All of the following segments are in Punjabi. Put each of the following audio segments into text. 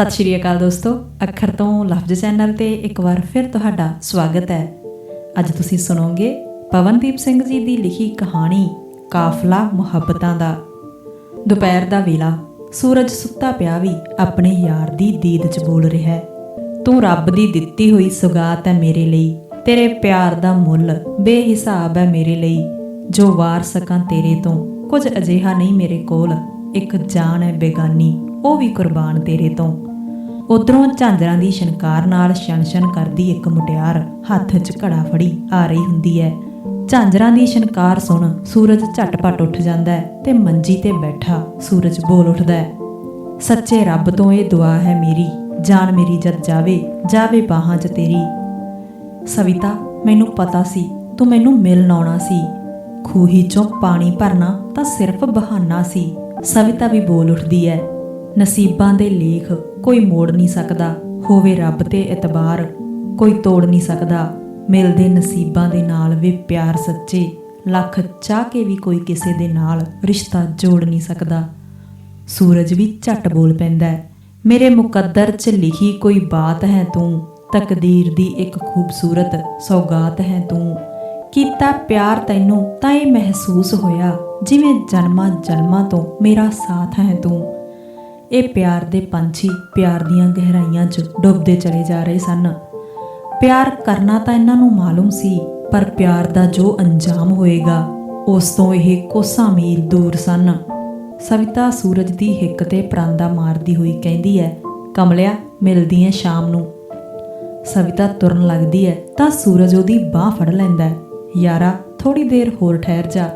ਸਤਿ ਸ਼੍ਰੀ ਅਕਾਲ ਦੋਸਤੋ, ਅੱਖਰ ਤੋਂ ਲਫ਼ਜ਼ ਚੈਨਲ ਤੇ ਇੱਕ ਵਾਰ ਫਿਰ ਤੁਹਾਡਾ ਸਵਾਗਤ ਹੈ। ਅੱਜ ਤੁਸੀਂ ਸੁਣੋਗੇ ਪਵਨਦੀਪ ਸਿੰਘ ਜੀ ਦੀ ਲਿਖੀ ਕਹਾਣੀ, ਕਾਫਲਾ ਮੁਹੱਬਤਾਂ ਦਾ। ਦੁਪਹਿਰ ਦਾ ਵੇਲਾ, ਸੂਰਜ ਸੁੱਤਾ ਪਿਆ ਵੀ ਆਪਣੇ ਯਾਰ ਦੀ ਦੀਦ 'ਚ ਬੋਲ ਰਿਹਾ ਹੈ। ਤੂੰ ਰੱਬ ਦੀ ਦਿੱਤੀ ਹੋਈ ਸੁਗਾਤ ਹੈ ਮੇਰੇ ਲਈ, ਤੇਰੇ ਪਿਆਰ ਦਾ ਮੁੱਲ ਬੇਹਿਸਾਬ ਹੈ ਮੇਰੇ ਲਈ। ਜੋ ਵਾਰ ਸਕਾਂ ਤੇਰੇ ਤੋਂ, ਕੁਝ ਅਜਿਹਾ ਨਹੀਂ ਮੇਰੇ ਕੋਲ, ਇੱਕ ਜਾਨ ਹੈ ਬੇਗਾਨੀ, ਉਹ ਵੀ ਕੁਰਬਾਨ ਤੇਰੇ ਤੋਂ। ਉਧਰੋਂ ਝਾਂਜਰਾਂ ਦੀ ਸ਼ਨਕਾਰ ਨਾਲ ਛਣ-ਛਣ ਕਰਦੀ ਇੱਕ ਮੁਟਿਆਰ ਹੱਥ 'ਚ ਘੜਾ ਫੜੀ ਆ ਰਹੀ ਹੁੰਦੀ ਹੈ ਝਾਂਜਰਾਂ ਦੀ ਸ਼ਨਕਾਰ ਸੁਣ ਸੂਰਜ ਝਟਪਟ ਉੱਠ ਜਾਂਦਾ ਹੈ ਤੇ ਮੰਜੀ ਤੇ ਬੈਠਾ ਸੂਰਜ ਬੋਲ ਉੱਠਦਾ ਹੈ ਸੱਚੇ ਰੱਬ ਤੋਂ ਇਹ ਦੁਆ ਹੈ ਮੇਰੀ, ਜਾਨ ਮੇਰੀ ਜਦ ਜਾਵੇ ਜਾਵੇ ਬਾਹਾਂ 'ਚ ਤੇਰੀ। ਸਵਿਤਾ, ਮੈਨੂੰ ਪਤਾ ਸੀ, ਤੂੰ ਮੈਨੂੰ ਮਿਲਣ ਆਉਣਾ ਸੀ। ਖੂਹੀ 'ਚੋਂ ਪਾਣੀ ਭਰਨਾ ਤਾਂ ਸਿਰਫ ਬਹਾਨਾ ਸੀ। ਸਵਿਤਾ ਵੀ ਬੋਲ ਉੱਠਦੀ ਹੈ ਨਸੀਬਾਂ ਦੇ ਲੇਖ ਕੋਈ ਮੋੜ ਨਹੀਂ ਸਕਦਾ, ਹੋਵੇ ਰੱਬ ਤੇ ਇਤਬਾਰ, ਕੋਈ ਤੋੜ ਨਹੀਂ ਸਕਦਾ। ਮਿਲਦੇ ਨਸੀਬਾਂ ਦੇ ਨਾਲ ਵੀ ਪਿਆਰ ਸੱਚੇ, ਲੱਖ ਚਾਹ ਕੇ ਵੀ ਕੋਈ ਕਿਸੇ ਦੇ ਨਾਲ ਰਿਸ਼ਤਾ ਜੋੜ ਨਹੀਂ ਸਕਦਾ। ਸੂਰਜ ਵੀ ਝੱਟ ਬੋਲ ਪੈਂਦਾ ਮੇਰੇ ਮੁਕੱਦਰ 'ਚ ਲਿਖੀ ਕੋਈ ਬਾਤ ਹੈ ਤੂੰ, ਤਕਦੀਰ ਦੀ ਇੱਕ ਖੂਬਸੂਰਤ ਸੌਗਾਤ ਹੈ ਤੂੰ। ਕੀਤਾ ਪਿਆਰ ਤੈਨੂੰ ਤਾਂ ਇਹ ਮਹਿਸੂਸ ਹੋਇਆ, ਜਿਵੇਂ ਜਨਮਾਂ ਜਨਮਾਂ ਤੋਂ ਮੇਰਾ ਸਾਥ ਹੈ ਤੂੰ। ਇਹ ਪਿਆਰ ਦੇ ਪੰਛੀ ਪਿਆਰ ਦੀਆਂ ਗਹਿਰਾਈਆਂ 'ਚ ਡੁੱਬਦੇ ਚਲੇ ਜਾ ਰਹੇ ਸਨ। ਪਿਆਰ ਕਰਨਾ ਤਾਂ ਇਹਨਾਂ ਨੂੰ ਮਾਲੂਮ ਸੀ, ਪਰ ਪਿਆਰ ਦਾ ਜੋ ਅੰਜਾਮ ਹੋਏਗਾ, ਉਸ ਤੋਂ ਇਹ ਕੋਸਾਂ ਮੀਲ ਦੂਰ ਸਨ। ਸਵਿਤਾ ਸੂਰਜ ਦੀ ਹਿੱਕ ਤੇ ਪਰਾਂਦਾ ਮਾਰਦੀ ਹੋਈ ਕਹਿੰਦੀ ਹੈ, ਕਮਲਿਆ, ਮਿਲਦੀ ਐ ਸ਼ਾਮ ਨੂੰ। ਸਵਿਤਾ ਤੁਰਨ ਲੱਗਦੀ ਹੈ, ਤਾਂ ਸੂਰਜ ਉਹਦੀ ਬਾਹ ਫੜ ਲੈਂਦਾ ਹੈ। ਯਾਰਾ ਥੋੜੀ ਦੇਰ ਹੋਰ ਠਹਿਰ ਜਾ।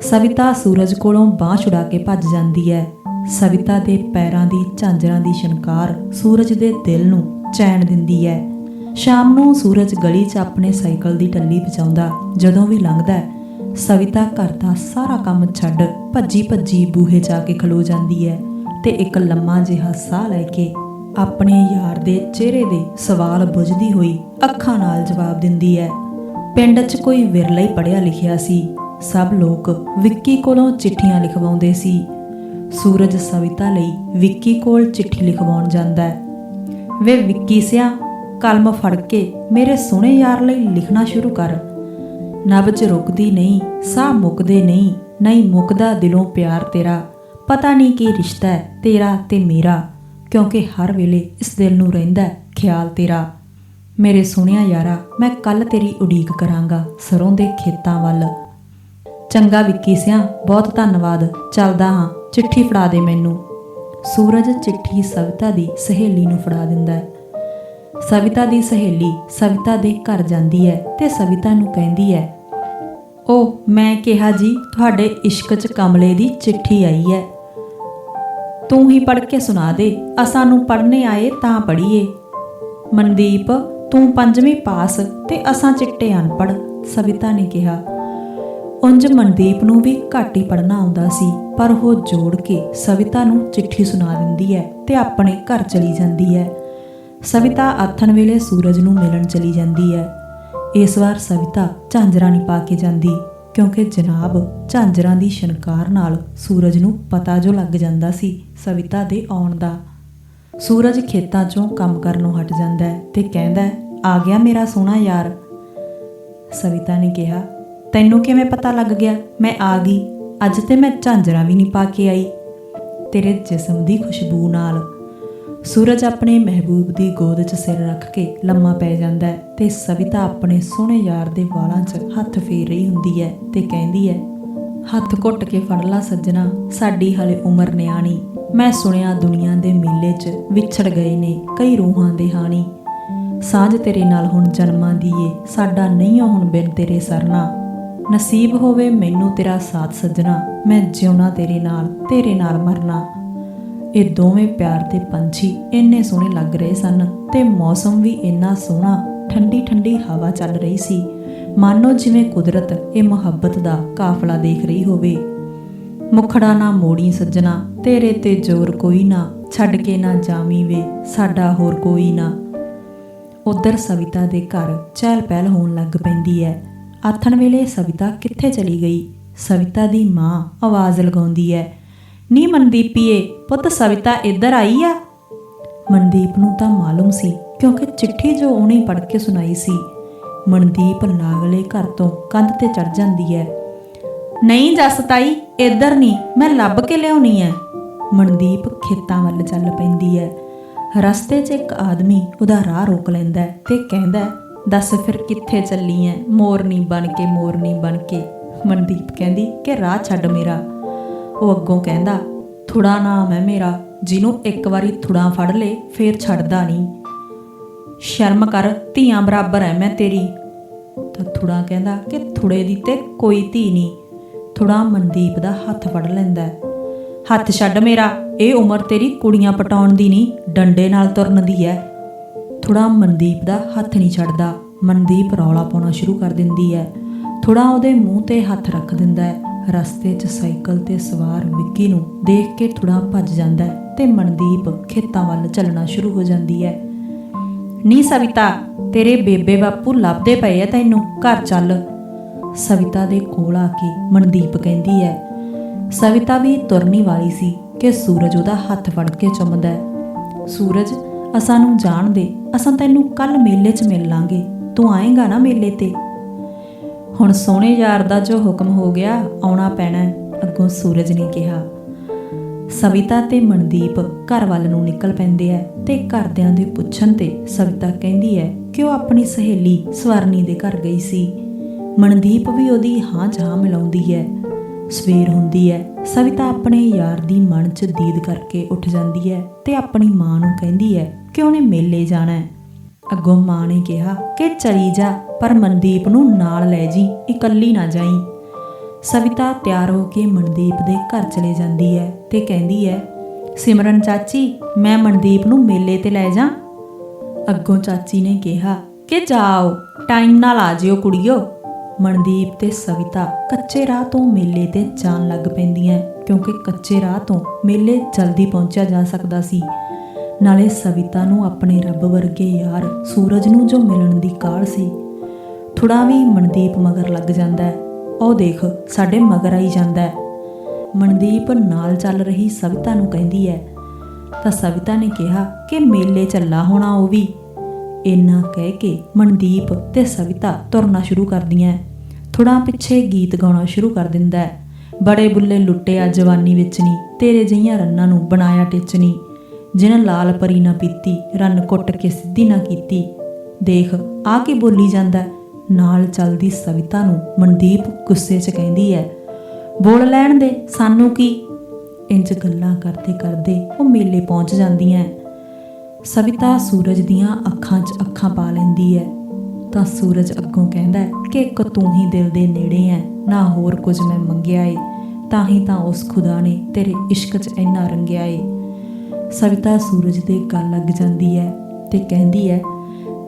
ਸਵਿਤਾ ਸੂਰਜ ਕੋਲੋਂ ਬਾਹ ਛੁਡਾ ਕੇ ਭੱਜ ਜਾਂਦੀ ਹੈ। ਸਵਿਤਾ ਦੇ ਪੈਰਾਂ ਦੀ ਝਾਂਜਰਾਂ ਦੀ ਸ਼ਨਕਾਰ ਸੂਰਜ ਦੇ ਦਿਲ ਨੂੰ ਚੈਨ ਦਿੰਦੀ ਹੈ ਸ਼ਾਮ ਨੂੰ ਸੂਰਜ ਗਲੀ 'ਚ ਆਪਣੇ ਸਾਈਕਲ ਦੀ ਟੱਲੀ ਵਜਾਉਂਦਾ ਜਦੋਂ ਵੀ ਲੰਘਦਾ ਹੈ, ਸਵਿਤਾ ਘਰ ਦਾ ਸਾਰਾ ਕੰਮ ਛੱਡ ਭੱਜੀ ਭੱਜੀ ਬੂਹੇ ਜਾ ਕੇ ਖਲੋ ਜਾਂਦੀ ਹੈ ਤੇ ਇੱਕ ਲੰਮਾ ਜਿਹਾ ਸਾਹ ਲੈ ਕੇ ਆਪਣੇ ਯਾਰ ਦੇ ਚਿਹਰੇ ਦੇ ਸਵਾਲ ਬੁੱਝਦੀ ਹੋਈ ਅੱਖਾਂ ਨਾਲ ਜਵਾਬ ਦਿੰਦੀ ਹੈ ਪਿੰਡ 'ਚ ਕੋਈ ਵਿਰਲਾ ਹੀ ਪੜਿਆ ਲਿਖਿਆ ਸੀ। ਸਭ ਲੋਕ ਵਿੱਕੀ ਕੋਲੋਂ ਚਿੱਠੀਆਂ ਲਿਖਵਾਉਂਦੇ ਸੀ। ਸੂਰਜ ਸਵਿਤਾ ਲਈ ਵਿੱਕੀ ਕੋਲ ਚਿੱਠੀ ਲਿਖਵਾਉਣ ਜਾਂਦਾ ਹੈ। ਵੇ ਵਿੱਕੀ ਸਿਆ, ਕਲਮ ਫੜ ਕੇ ਮੇਰੇ ਸੋਹਣੇ ਯਾਰ ਲਈ ਲਿਖਣਾ ਸ਼ੁਰੂ ਕਰ। ਨਬਜ ਰੁਕਦੀ ਨਹੀਂ, ਸਾਹ ਮੁੱਕਦੇ ਨਹੀਂ ਨਹੀਂ ਮੁੱਕਦਾ ਦਿਲੋਂ ਪਿਆਰ ਤੇਰਾ। ਪਤਾ ਨਹੀਂ ਕੀ ਰਿਸ਼ਤਾ ਹੈ ਤੇਰਾ ਤੇ ਮੇਰਾ, ਕਿਉਂਕਿ ਹਰ ਵੇਲੇ ਇਸ ਦਿਲ ਨੂੰ ਰਹਿੰਦਾ ਖਿਆਲ ਤੇਰਾ। ਮੇਰੇ ਸੋਹਣਿਆ ਯਾਰਾ, ਮੈਂ ਕੱਲ ਤੇਰੀ ਉਡੀਕ ਕਰਾਂਗਾ ਸਰੋਂ ਦੇ ਖੇਤਾਂ ਵੱਲ। ਚੰਗਾ ਵਿੱਕੀ ਸਿਆ, ਬਹੁਤ ਧੰਨਵਾਦ। ਚੱਲਦਾ ਹਾਂ, ਚਿੱਠੀ ਫੜਾ ਦੇ ਮੈਨੂੰ। ਸੂਰਜ ਚਿੱਠੀ ਸਵਿਤਾ ਦੀ ਸਹੇਲੀ ਨੂੰ ਫੜਾ ਦਿੰਦਾ ਹੈ। ਸਵਿਤਾ ਦੀ ਸਹੇਲੀ ਸਵਿਤਾ ਦੇ ਘਰ ਜਾਂਦੀ ਹੈ ਤੇ ਸਵਿਤਾ ਨੂੰ ਕਹਿੰਦੀ ਹੈ ਉਹ ਮੈਂ ਕਿਹਾ ਜੀ, ਤੁਹਾਡੇ ਇਸ਼ਕ 'ਚ ਕਮਲੇ ਦੀ ਚਿੱਠੀ ਆਈ ਹੈ। ਤੂੰ ਹੀ ਪੜ੍ਹ ਕੇ ਸੁਣਾ ਦੇ, ਅਸਾਂ ਨੂੰ ਪੜ੍ਹਨੇ ਆਏ ਤਾਂ ਪੜ੍ਹੀਏ। ਮਨਦੀਪ, ਤੂੰ ਪੰਜਵੀਂ ਪਾਸ ਤੇ ਅਸਾਂ ਚਿੱਟੇ ਅਨਪੜ੍ਹ, ਸਵਿਤਾ ਨੇ ਕਿਹਾ। ਉਂਝ ਮਨਦੀਪ ਨੂੰ ਵੀ ਘੱਟ ਹੀ ਪੜ੍ਹਨਾ ਆਉਂਦਾ ਸੀ, ਪਰ ਉਹ ਜੋੜ ਕੇ ਸਵਿਤਾ ਨੂੰ ਚਿੱਠੀ ਸੁਣਾ ਦਿੰਦੀ ਹੈ ਤੇ ਆਪਣੇ ਘਰ ਚਲੀ ਜਾਂਦੀ ਹੈ। ਸਵਿਤਾ ਆਥਣ ਵੇਲੇ ਸੂਰਜ ਨੂੰ ਮਿਲਣ ਚਲੀ ਜਾਂਦੀ ਹੈ। ਇਸ ਵਾਰ ਸਵਿਤਾ ਝਾਂਜਰਾਂ ਨਹੀਂ ਪਾ ਕੇ ਜਾਂਦੀ, ਕਿਉਂਕਿ ਜਨਾਬ ਝਾਂਜਰਾਂ ਦੀ ਸ਼ਨਕਾਰ ਨਾਲ ਸੂਰਜ ਨੂੰ ਪਤਾ ਜੋ ਲੱਗ ਜਾਂਦਾ ਸੀ ਸਵਿਤਾ ਦੇ ਆਉਣ ਦਾ। ਸੂਰਜ ਖੇਤਾਂ 'ਚੋਂ ਕੰਮ ਕਰਨੋਂ ਹਟ ਜਾਂਦਾ ਹੈ ਤੇ ਕਹਿੰਦਾ ਆ ਗਿਆ ਮੇਰਾ ਸੋਹਣਾ ਯਾਰ। ਸਵਿਤਾ ਨੇ ਕਿਹਾ ਤੈਨੂੰ ਕਿਵੇਂ ਪਤਾ ਲੱਗ ਗਿਆ? ਮੈਂ ਆ ਗਈ। ਅੱਜ ਤੇ ਮੈਂ ਝਾਂਜਰਾਂ ਵੀ ਨਹੀਂ ਪਾ ਕੇ ਆਈ। ਤੇਰੇ ਜਿਸਮ ਦੀ ਖੁਸ਼ਬੂ ਨਾਲ ਸੂਰਜ ਆਪਣੇ ਮਹਿਬੂਬ ਦੀ ਗੋਦ 'ਚ ਸਿਰ ਰੱਖ ਕੇ ਲੰਮਾ ਪੈ ਜਾਂਦਾ ਹੈ ਤੇ ਸਵਿਤਾ ਆਪਣੇ ਸੋਹਣੇ ਯਾਰ ਦੇ ਵਾਲਾਂ 'ਚ ਹੱਥ ਫੇਰ ਰਹੀ ਹੁੰਦੀ ਹੈ ਤੇ ਕਹਿੰਦੀ ਹੈ, ਹੱਥ ਘੁੱਟ ਕੇ ਫੜ ਲਾ ਸੱਜਣਾ, ਸਾਡੀ ਹਲੇ ਉਮਰ ਨਿਆਣੀ। ਮੈਂ ਸੁਣਿਆ ਦੁਨੀਆ ਦੇ ਮੇਲੇ 'ਚ ਵਿਛੜ ਗਏ ਨੇ ਕਈ ਰੂਹਾਂ ਦੇ ਹਾਣੀ। ਸਾਂਝ ਤੇਰੇ ਨਾਲ ਹੁਣ ਜਨਮਾਂ ਦੀ ਏ, ਸਾਡਾ ਨਹੀਂ ਓ ਹੁਣ ਬਿਨ ਤੇਰੇ ਸਰਨਾ। ਨਸੀਬ ਹੋਵੇ ਮੈਨੂੰ ਤੇਰਾ ਸਾਥ ਸੱਜਣਾ, ਮੈਂ ਜਿਉਣਾ ਤੇਰੇ ਨਾਲ ਤੇਰੇ ਨਾਲ ਮਰਨਾ। ਇਹ ਦੋਵੇਂ ਪਿਆਰ ਦੇ ਪੰਛੀ ਇੰਨੇ ਸੋਹਣੇ ਲੱਗ ਰਹੇ ਸਨ ਤੇ ਮੌਸਮ ਵੀ ਇੰਨਾ ਸੋਹਣਾ ਠੰਡੀ ਠੰਡੀ ਹਵਾ ਚੱਲ ਰਹੀ ਸੀ। ਮਾਨੋ ਜਿਵੇਂ ਕੁਦਰਤ ਇਹ ਮੁਹੱਬਤ ਦਾ ਕਾਫਲਾ ਦੇਖ ਰਹੀ ਹੋਵੇ। ਮੁਖੜਾ ਨਾ ਮੋੜੀ ਸੱਜਣਾ, ਤੇਰੇ ਤੇ ਜ਼ੋਰ ਕੋਈ ਨਾ, ਛੱਡ ਕੇ ਨਾ ਜਾਵੀਂ ਵੇ, ਸਾਡਾ ਹੋਰ ਕੋਈ ਨਾ। ਉਧਰ ਸਵਿਤਾ ਦੇ ਘਰ ਚਹਿਲ ਪਹਿਲ ਹੋਣ ਲੱਗ ਪੈਂਦੀ ਹੈ। ਆਥਣ ਵੇਲੇ ਸਵਿਤਾ ਕਿੱਥੇ ਚਲੀ ਗਈ? ਸਵਿਤਾ ਦੀ ਮਾਂ ਆਵਾਜ਼ ਲਗਾਉਂਦੀ ਹੈ ਨੀ ਮਨਦੀਪੀਏ ਪੁੱਤ ਸਵਿਤਾ ਇੱਧਰ ਆਈ ਆ? ਮਨਦੀਪ ਨੂੰ ਤਾਂ ਮਾਲੂਮ ਸੀ, ਕਿਉਂਕਿ ਚਿੱਠੀ ਜੋ ਉਹਨੇ ਪੜ੍ਹ ਕੇ ਸੁਣਾਈ ਸੀ। ਮਨਦੀਪ ਲਾਗਲੇ ਘਰ ਤੋਂ ਕੰਧ ਤੇ ਚੜ ਜਾਂਦੀ ਹੈ ਨਹੀਂ ਜੱਸ ਤਾਈ, ਇੱਧਰ ਨਹੀਂ ਮੈਂ ਲੱਭ ਕੇ ਲਿਆਉਣੀ ਹੈ ਮਨਦੀਪ ਖੇਤਾਂ ਵੱਲ ਚੱਲ ਪੈਂਦੀ ਹੈ ਰਸਤੇ 'ਚ ਇੱਕ ਆਦਮੀ ਉਹਦਾ ਰਾਹ ਰੋਕ ਲੈਂਦਾ ਤੇ ਕਹਿੰਦਾ ਦੱਸ ਫਿਰ ਕਿੱਥੇ ਚੱਲੀ ਐ? ਮੋਰਨੀ ਬਣ ਕੇ ਮੋਰਨੀ ਬਣ ਕੇ। ਮਨਦੀਪ ਕਹਿੰਦੀ ਕਿ ਰਾਹ ਛੱਡ ਮੇਰਾ। ਉਹ ਅੱਗੋਂ ਕਹਿੰਦਾ ਥੁੜਾ ਨਾਮ ਹੈ ਮੇਰਾ, ਜਿਹਨੂੰ ਇੱਕ ਵਾਰੀ ਥੁੜਾ ਫੜ ਲੇ, ਫੇਰ ਛੱਡਦਾ ਨਹੀਂ ਸ਼ਰਮ ਕਰ, ਧੀਆਂ ਬਰਾਬਰ ਐ ਮੈਂ ਤੇਰੀ। ਤਾਂ ਥੁੜਾ ਕਹਿੰਦਾ ਕਿ ਥੁੜੇ ਦੀ ਤੇ ਕੋਈ ਧੀ ਨਹੀਂ ਥੁੜਾ ਮਨਦੀਪ ਦਾ ਹੱਥ ਫੜ ਲੈਂਦਾ ਹੱਥ ਛੱਡ ਮੇਰਾ, ਇਹ ਉਮਰ ਤੇਰੀ ਕੁੜੀਆਂ ਪਟਾਉਣ ਦੀ ਨਹੀਂ ਡੰਡੇ ਨਾਲ ਤੁਰਨ ਦੀ ਐ। ਥੋੜਾ ਮਨਦੀਪ ਦਾ ਹੱਥ ਨਹੀਂ ਛੱਡਦਾ। ਮਨਦੀਪ ਰੌਲਾ ਪਾਉਣਾ ਸ਼ੁਰੂ ਕਰ ਦਿੰਦੀ ਹੈ। ਥੋੜਾ ਉਹਦੇ ਮੂੰਹ ਤੇ ਹੱਥ ਰੱਖ ਦਿੰਦਾ ਹੈ। ਰਸਤੇ 'ਚ ਸਾਈਕਲ ਤੇ ਸਵਾਰ ਵਿੱਕੀ ਨੂੰ ਦੇਖ ਕੇ ਥੋੜਾ ਭੱਜ ਜਾਂਦਾ ਹੈ ਤੇ ਮਨਦੀਪ ਖੇਤਾਂ ਵੱਲ ਚੱਲਣਾ ਸ਼ੁਰੂ ਹੋ ਜਾਂਦੀ ਹੈ। ਨੀ ਸਵਿਤਾ, ਤੇਰੇ ਬੇਬੇ ਬਾਪੂ ਲੱਭਦੇ ਪਏ ਐ ਤੈਨੂੰ, ਘਰ ਚੱਲ। ਸਵਿਤਾ ਦੇ ਕੋਲ ਆ ਕੇ ਮਨਦੀਪ ਕਹਿੰਦੀ ਹੈ। ਸਵਿਤਾ ਵੀ ਤੁਰਨੀ ਵਾਲੀ ਸੀ ਕਿ ਸੂਰਜ ਉਹਦਾ ਹੱਥ ਫੜ ਕੇ ਚੁੰਮਦਾ ਹੈ। ਸੂਰਜ ਅਸਾਂ ਨੂੰ ਜਾਣ ਦੇ, ਅਸਾਂ ਤੈਨੂੰ ਕੱਲ ਮੇਲੇ 'ਚ ਮਿਲ ਲਾਂਗੇ। ਤੂੰ ਆਏਗਾ ਨਾ ਮੇਲੇ ਤੇ? ਹੁਣ ਸੋਹਣੇ ਯਾਰ ਦਾ ਜੋ ਹੁਕਮ ਹੋ ਗਿਆ, ਆਉਣਾ ਪੈਣਾ ਅੱਗੋਂ ਸੂਰਜ ਨੇ ਕਿਹਾ, ਸਵਿਤਾ ਤੇ ਮਨਦੀਪ ਘਰ ਵੱਲ ਨੂੰ ਨਿਕਲ ਪੈਂਦੇ ਐ ਤੇ ਘਰਦਿਆਂ ਦੇ ਪੁੱਛਣ ਤੇ ਸਵਿਤਾ ਕਹਿੰਦੀ ਐ ਕਿ ਉਹ ਆਪਣੀ ਸਹੇਲੀ ਸਵਰਨੀ ਦੇ ਘਰ ਗਈ ਸੀ? ਮਨਦੀਪ ਵੀ ਉਹਦੀ ਹਾਂ ਜਾਂ ਮਿਲਾਉਂਦੀ ਐ। ਸਵੇਰ ਹੁੰਦੀ ਹੈ, ਸਵਿਤਾ ਆਪਣੇ ਯਾਰ ਦੀ ਮਨ 'ਚ ਦੀਦ ਕਰਕੇ ਉੱਠ ਜਾਂਦੀ ਹੈ ਤੇ ਆਪਣੀ ਮਾਂ ਨੂੰ ਕਹਿੰਦੀ ਹੈ ਕਿ ਉਹਨੇ ਮੇਲੇ ਜਾਣਾ ਹੈ? ਅੱਗੋਂ ਮਾਂ ਨੇ ਕਿਹਾ, ਕਿ ਚਲੀ ਜਾ, ਪਰ ਮਨਦੀਪ ਨੂੰ ਨਾਲ ਲੈ ਜੀ, ਇਕੱਲੀ ਨਾ ਜਾਈ। ਸਵਿਤਾ ਤਿਆਰ ਹੋ ਕੇ ਮਨਦੀਪ ਦੇ ਘਰ ਚਲੇ ਜਾਂਦੀ ਹੈ ਤੇ ਕਹਿੰਦੀ ਹੈ, ਸਿਮਰਨ ਚਾਚੀ, ਮੈਂ ਮਨਦੀਪ ਨੂੰ ਮੇਲੇ ਤੇ ਲੈ ਜਾ। ਅੱਗੋਂ ਚਾਚੀ ਨੇ ਕਿਹਾ, ਕਿ ਜਾਓ, ਟਾਈਮ ਨਾਲ ਆ ਜਿਓ ਕੁੜੀਓ। ਮਨਦੀਪ ਤੇ ਸਵਿਤਾ ਕੱਚੇ ਰਾਹ ਤੋਂ ਮੇਲੇ ਤੇ ਜਾਣ ਲੱਗ ਪੈਂਦੀਆਂ ਕਿਉਂਕਿ ਕੱਚੇ ਰਾਹ ਤੋਂ ਮੇਲੇ ਜਲਦੀ ਪਹੁੰਚਿਆ ਜਾ ਸਕਦਾ ਸੀ। ਨਾਲੇ ਸਵਿਤਾ ਨੂੰ ਆਪਣੇ ਰੱਬ ਵਰਗੇ ਯਾਰ ਸੂਰਜ ਨੂੰ ਜੋ ਮਿਲਣ ਦੀ ਕਾਹਲ ਸੀ ਥੋੜਾ ਵੀ ਮਨਦੀਪ ਮਗਰ ਲੱਗ ਜਾਂਦਾ ਉਹ ਦੇਖ ਸਾਡੇ ਮਗਰ ਆਈ ਜਾਂਦਾ ਮਨਦੀਪ ਨਾਲ ਚੱਲ ਰਹੀ ਸਵਿਤਾ ਨੂੰ ਕਹਿੰਦੀ ਹੈ ਤਾਂ ਸਵਿਤਾ ਨੇ ਕਿਹਾ ਕਿ ਮੇਲੇ ਚੱਲਾ ਹੋਣਾ ਉਹ ਵੀ। ਇੰਨਾ ਕਹਿ ਕੇ ਮਨਦੀਪ ਤੇ ਸਵਿਤਾ ਤੁਰਨਾ ਸ਼ੁਰੂ ਕਰਦੀਆਂ ਥੋੜਾ ਪਿੱਛੇ ਗੀਤ ਗਾਉਣਾ ਸ਼ੁਰੂ ਕਰ ਦਿੰਦਾ ਹੈ। ਬੜੇ ਬੁੱਲੇ ਲੁੱਟਿਆ ਜਵਾਨੀ ਵਿੱਚ ਨਹੀਂ ਤੇਰੇ ਜਈਆਂ ਰੰਨਾਂ ਨੂੰ ਬਣਾਇਆ ਟਿੱਚ ਨਹੀਂ ਜਿਨ ਲਾਲ ਪਰੀ ਨਾ ਪੀਤੀ, ਰੰਨ ਕੁੱਟ ਕੇ ਸਿੱਧੀ ਨਾ ਕੀਤੀ। ਦੇਖ, ਆ ਕੇ ਬੋਲੀ ਜਾਂਦਾ ਨਾਲ ਚੱਲਦੀ ਸਵਿਤਾ ਨੂੰ ਮਨਦੀਪ ਗੁੱਸੇ 'ਚ ਕਹਿੰਦੀ ਹੈ, ਬੋਲ ਲੈਣ ਦੇ, ਸਾਨੂੰ ਕੀ? ਇੰਜ ਗੱਲਾਂ ਕਰਦੇ ਕਰਦੇ ਉਹ ਮੇਲੇ ਪਹੁੰਚ ਜਾਂਦੀਆਂ ਸਵਿਤਾ ਸੂਰਜ ਦੀਆਂ ਅੱਖਾਂ 'ਚ ਅੱਖਾਂ ਪਾ ਲੈਂਦੀ ਹੈ। ਤਾਂ ਸੂਰਜ ਅੱਗੋਂ ਕਹਿੰਦਾ ਕਿ ਇੱਕ ਤੂੰ ਹੀ ਦਿਲ ਦੇ ਨੇੜੇ ਹੈ, ਨਾ ਹੋਰ ਕੁਝ ਮੈਂ ਮੰਗਿਆ ਏ। ਤਾਂ ਹੀ ਤਾਂ ਉਸ ਖੁਦਾ ਨੇ ਤੇਰੇ ਇਸ਼ਕ 'ਚ ਇੰਨਾ ਰੰਗਿਆ ਏ। ਸਵਿਤਾ ਸੂਰਜ ਦੇ ਗੱਲ ਲੱਗ ਜਾਂਦੀ ਹੈ ਤੇ ਕਹਿੰਦੀ ਹੈ,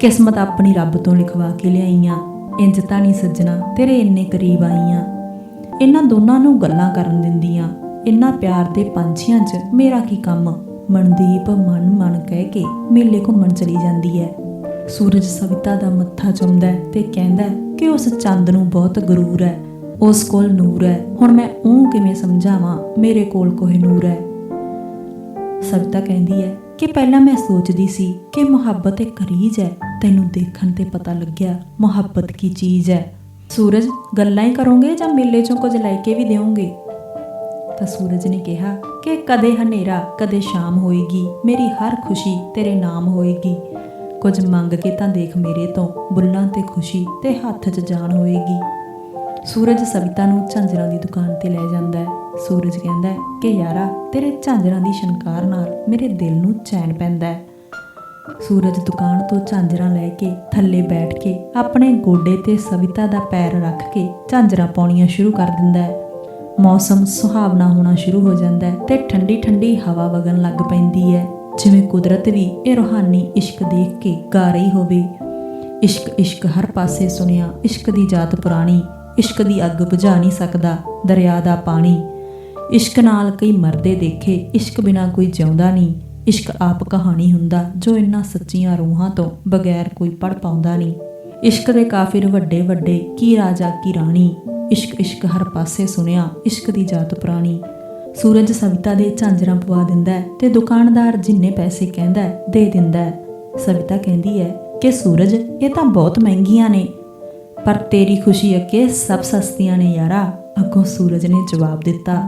ਕਿਸਮਤ ਆਪਣੀ ਰੱਬ ਤੋਂ ਲਿਖਵਾ ਕੇ ਲਿਆਈਆਂ, ਇੰਜ ਤਾਂ ਨਹੀਂ ਸੱਜਣਾ ਤੇਰੇ ਇੰਨੇ ਕਰੀਬ ਆਈਆਂ। ਇਹਨਾਂ ਦੋਨਾਂ ਨੂੰ ਗੱਲਾਂ ਕਰਨ ਦਿੰਦੀਆਂ ਇੰਨਾ ਪਿਆਰ ਦੇ ਪੰਛੀਆਂ 'ਚ ਮੇਰਾ ਕੀ ਕੰਮ? ਮਨਦੀਪ ਮਨ ਮਨ ਕਹਿ ਕੇ ਮੇਲੇ ਘੁੰਮਣ ਚਲੀ ਜਾਂਦੀ ਹੈ। ਸੂਰਜ ਸਵਿਤਾ ਦਾ ਮੱਥਾ ਚੁੰਮਦਾ ਹੈ ਤੇ ਕਹਿੰਦਾ ਹੈ ਕਿ ਉਸ ਚੰਦ ਨੂੰ ਬਹੁਤ ਗਰੂਰ ਹੈ। ਉਸ ਕੋਲ ਨੂਰ ਹੈ। ਹੁਣ ਮੈਂ ਉਹ ਕਿਵੇਂ ਸਮਝਾਵਾਂ? ਮੇਰੇ ਕੋਲ ਕੋਈ ਨੂਰ ਹੈ। ਸਵਿਤਾ ਕਹਿੰਦੀ ਹੈ ਕਿ ਪਹਿਲਾਂ ਮੈਂ ਸੋਚਦੀ ਸੀ ਕਿ ਮੁਹੱਬਤ ਇੱਕ ਰੀਝ ਹੈ। ਤੈਨੂੰ ਦੇਖਣ ਤੇ ਪਤਾ ਲੱਗਿਆ, ਮੁਹੱਬਤ ਕੀ ਚੀਜ਼ ਹੈ। ਸੂਰਜ, ਗੱਲਾਂ ਹੀ ਕਰੋਗੇ ਜਾਂ ਮੇਲੇ ਚੋਂ ਕੁਝ ਲੈ ਕੇ ਵੀ ਦਿਓਗੇ? ਤਾਂ ਸੂਰਜ ਨੇ ਕਿਹਾ ਕਿ ਕਦੇ ਹਨੇਰਾ, ਕਦੇ ਸ਼ਾਮ ਹੋਏਗੀ। ਮੇਰੀ ਹਰ ਖੁਸ਼ੀ ਤੇਰੇ ਨਾਮ ਹੋਏਗੀ। ਕੁਝ ਮੰਗ ਕੇ ਤਾਂ ਦੇਖ ਮੇਰੇ ਤੋਂ ਬੁੱਲਾਂ ਤੇ ਖੁਸ਼ੀ ਤੇ ਹੱਥ 'ਚ ਜਾਨ ਹੋਏਗੀ। ਸੂਰਜ ਸਵਿਤਾ ਨੂੰ ਝਾਂਜਰਾਂ ਦੀ ਦੁਕਾਨ ਤੇ ਲੈ ਜਾਂਦਾ ਹੈ। ਸੂਰਜ ਕਹਿੰਦਾ ਹੈ ਕਿ ਯਾਰਾ, ਤੇਰੇ ਝਾਂਜਰਾਂ ਦੀ ਸ਼ਨਕਾਰ ਨਾਲ ਮੇਰੇ ਦਿਲ ਨੂੰ ਚੈਨ ਪੈਂਦਾ ਹੈ। ਸੂਰਜ ਦੁਕਾਨ ਤੋਂ ਝਾਂਜਰਾਂ ਲੈ ਕੇ ਥੱਲੇ ਬੈਠ ਕੇ ਆਪਣੇ ਗੋਡੇ ਤੇ ਸਵਿਤਾ ਦਾ ਪੈਰ ਰੱਖ ਕੇ ਝਾਂਜਰਾਂ ਪਾਉਣੀਆਂ ਸ਼ੁਰੂ ਕਰ ਦਿੰਦਾ ਹੈ। ਮੌਸਮ ਸੁਹਾਵਣਾ ਹੋਣਾ ਸ਼ੁਰੂ ਹੋ ਜਾਂਦਾ ਹੈ ਤੇ ਠੰਡੀ ਠੰਡੀ ਹਵਾ ਵਗਣ ਲੱਗ ਪੈਂਦੀ ਹੈ। ਜਿਵੇਂ ਕੁਦਰਤ ਵੀ ਇਹ ਰੋਹਾਨੀ ਇਸ਼ਕ ਦੇਖ ਕੇ ਗਾ ਰਹੀ ਹੋਵੇ। ਇਸ਼ਕ ਇਸ਼ਕ ਹਰ ਪਾਸੇ ਸੁਣਿਆ, ਇਸ਼ਕ ਦੀ ਜਾਤ ਪੁਰਾਣੀ, ਇਸ਼ਕ ਦੀ ਅੱਗ ਬੁਝਾ ਨਹੀਂ ਸਕਦਾ, ਦਰਿਆ ਦਾ ਪਾਣੀ। ਇਸ਼ਕ ਨਾਲ ਕਈ ਮਰਦੇ ਦੇਖੇ, ਇਸ਼ਕ ਬਿਨਾ ਕੋਈ ਜਿਉਂਦਾ ਨਹੀਂ। ਇਸ਼ਕ ਆਪ ਕਹਾਣੀ ਹੁੰਦਾ, ਜੋ ਇਨ੍ਹਾਂ ਸੱਚੀਆਂ ਰੂਹਾਂ ਤੋਂ ਬਗੈਰ ਕੋਈ ਪੜ ਪਾਉਂਦਾ ਨਹੀਂ। ਇਸ਼ਕ ਦੇ ਕਾਫਿਰ ਵੱਡੇ ਵੱਡੇ, ਕੀ ਰਾਜਾ ਕੀ ਰਾਣੀ। ਇਸ਼ਕ ਇਸ਼ਕ ਹਰ ਪਾਸੇ ਸੁਣਿਆ, ਇਸ਼ਕ ਦੀ ਜਾਤ ਪੁਰਾਣੀ। ਸੂਰਜ ਸਵਿਤਾ ਦੇ ਝਾਂਜਰਾਂ ਪਵਾ ਦਿੰਦਾ ਹੈ ਤੇ ਦੁਕਾਨਦਾਰ ਜਿੰਨੇ ਪੈਸੇ ਕਹਿੰਦਾ ਹੈ, ਦੇ ਦਿੰਦਾ ਹੈ। ਸਵਿਤਾ ਕਹਿੰਦੀ ਹੈ ਕਿ ਸੂਰਜ ਇਹ ਤਾਂ ਬਹੁਤ ਮਹਿੰਗੀਆਂ ਨੇ। ਪਰ ਤੇਰੀ ਖੁਸ਼ੀ ਅੱਗੇ ਸਭ ਸਸਤੀਆਂ ਨੇ ਯਾਰਾ। ਅੱਗੋਂ ਸੂਰਜ ਨੇ ਜਵਾਬ ਦਿੱਤਾ।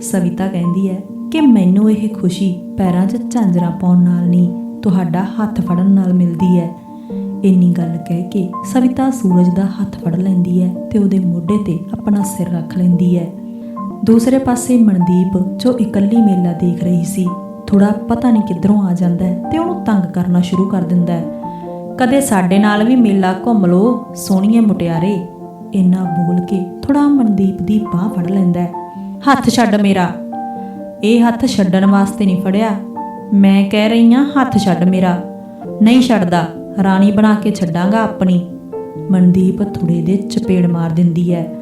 ਸਵਿਤਾ ਕਹਿੰਦੀ ਹੈ ਕਿ ਮੈਨੂੰ ਇਹ ਖੁਸ਼ੀ ਪੈਰਾਂ 'ਚ ਝਾਂਜਰਾਂ ਪਾਉਣ ਨਾਲ ਨਹੀਂ ਤੁਹਾਡਾ ਹੱਥ ਫੜਨ ਨਾਲ ਮਿਲਦੀ ਹੈ। ਇੰਨੀ ਗੱਲ ਕਹਿ ਕੇ ਸਵਿਤਾ ਸੂਰਜ ਦਾ ਹੱਥ ਫੜ ਲੈਂਦੀ ਹੈ ਤੇ ਉਹਦੇ ਮੋਢੇ ਤੇ ਆਪਣਾ ਸਿਰ ਰੱਖ ਲੈਂਦੀ ਹੈ। ਦੂਸਰੇ ਪਾਸੇ ਮਨਦੀਪ, ਜੋ ਇਕੱਲੀ ਮੇਲਾ ਦੇਖ ਰਹੀ ਸੀ ਥੋੜਾ ਪਤਾ ਨਹੀਂ ਕਿੱਧਰੋਂ ਆ ਜਾਂਦਾ ਹੈ ਤੇ ਉਹਨੂੰ ਤੰਗ ਕਰਨਾ ਸ਼ੁਰੂ ਕਰ ਦਿੰਦਾ ਹੈ। ਕਦੇ ਸਾਡੇ ਨਾਲ ਵੀ ਮੇਲਾ ਘੁੰਮ ਲੋ ਸੋਹਣੀਏ ਮੁਟਿਆਰੇ, ਇੰਨਾ ਬੋਲ ਕੇ ਥੋੜਾ ਮਨਦੀਪ ਦੀ ਬਾਹ ਫੜ ਲੈਂਦਾ ਹੈ। ਹੱਥ ਛੱਡ ਮੇਰਾ। ਇਹ ਹੱਥ ਛੱਡਣ ਵਾਸਤੇ ਨਹੀਂ ਫੜਿਆ। ਮੈਂ ਕਹਿ ਰਹੀ ਹਾਂ, ਹੱਥ ਛੱਡ ਮੇਰਾ। ਨਹੀਂ ਛੱਡਦਾ, ਰਾਣੀ ਬਣਾ ਕੇ ਛੱਡਾਂਗਾ ਆਪਣੀ। ਮਨਦੀਪ ਥੋੜੇ ਦੇ ਚਪੇੜ ਮਾਰ ਦਿੰਦੀ ਹੈ।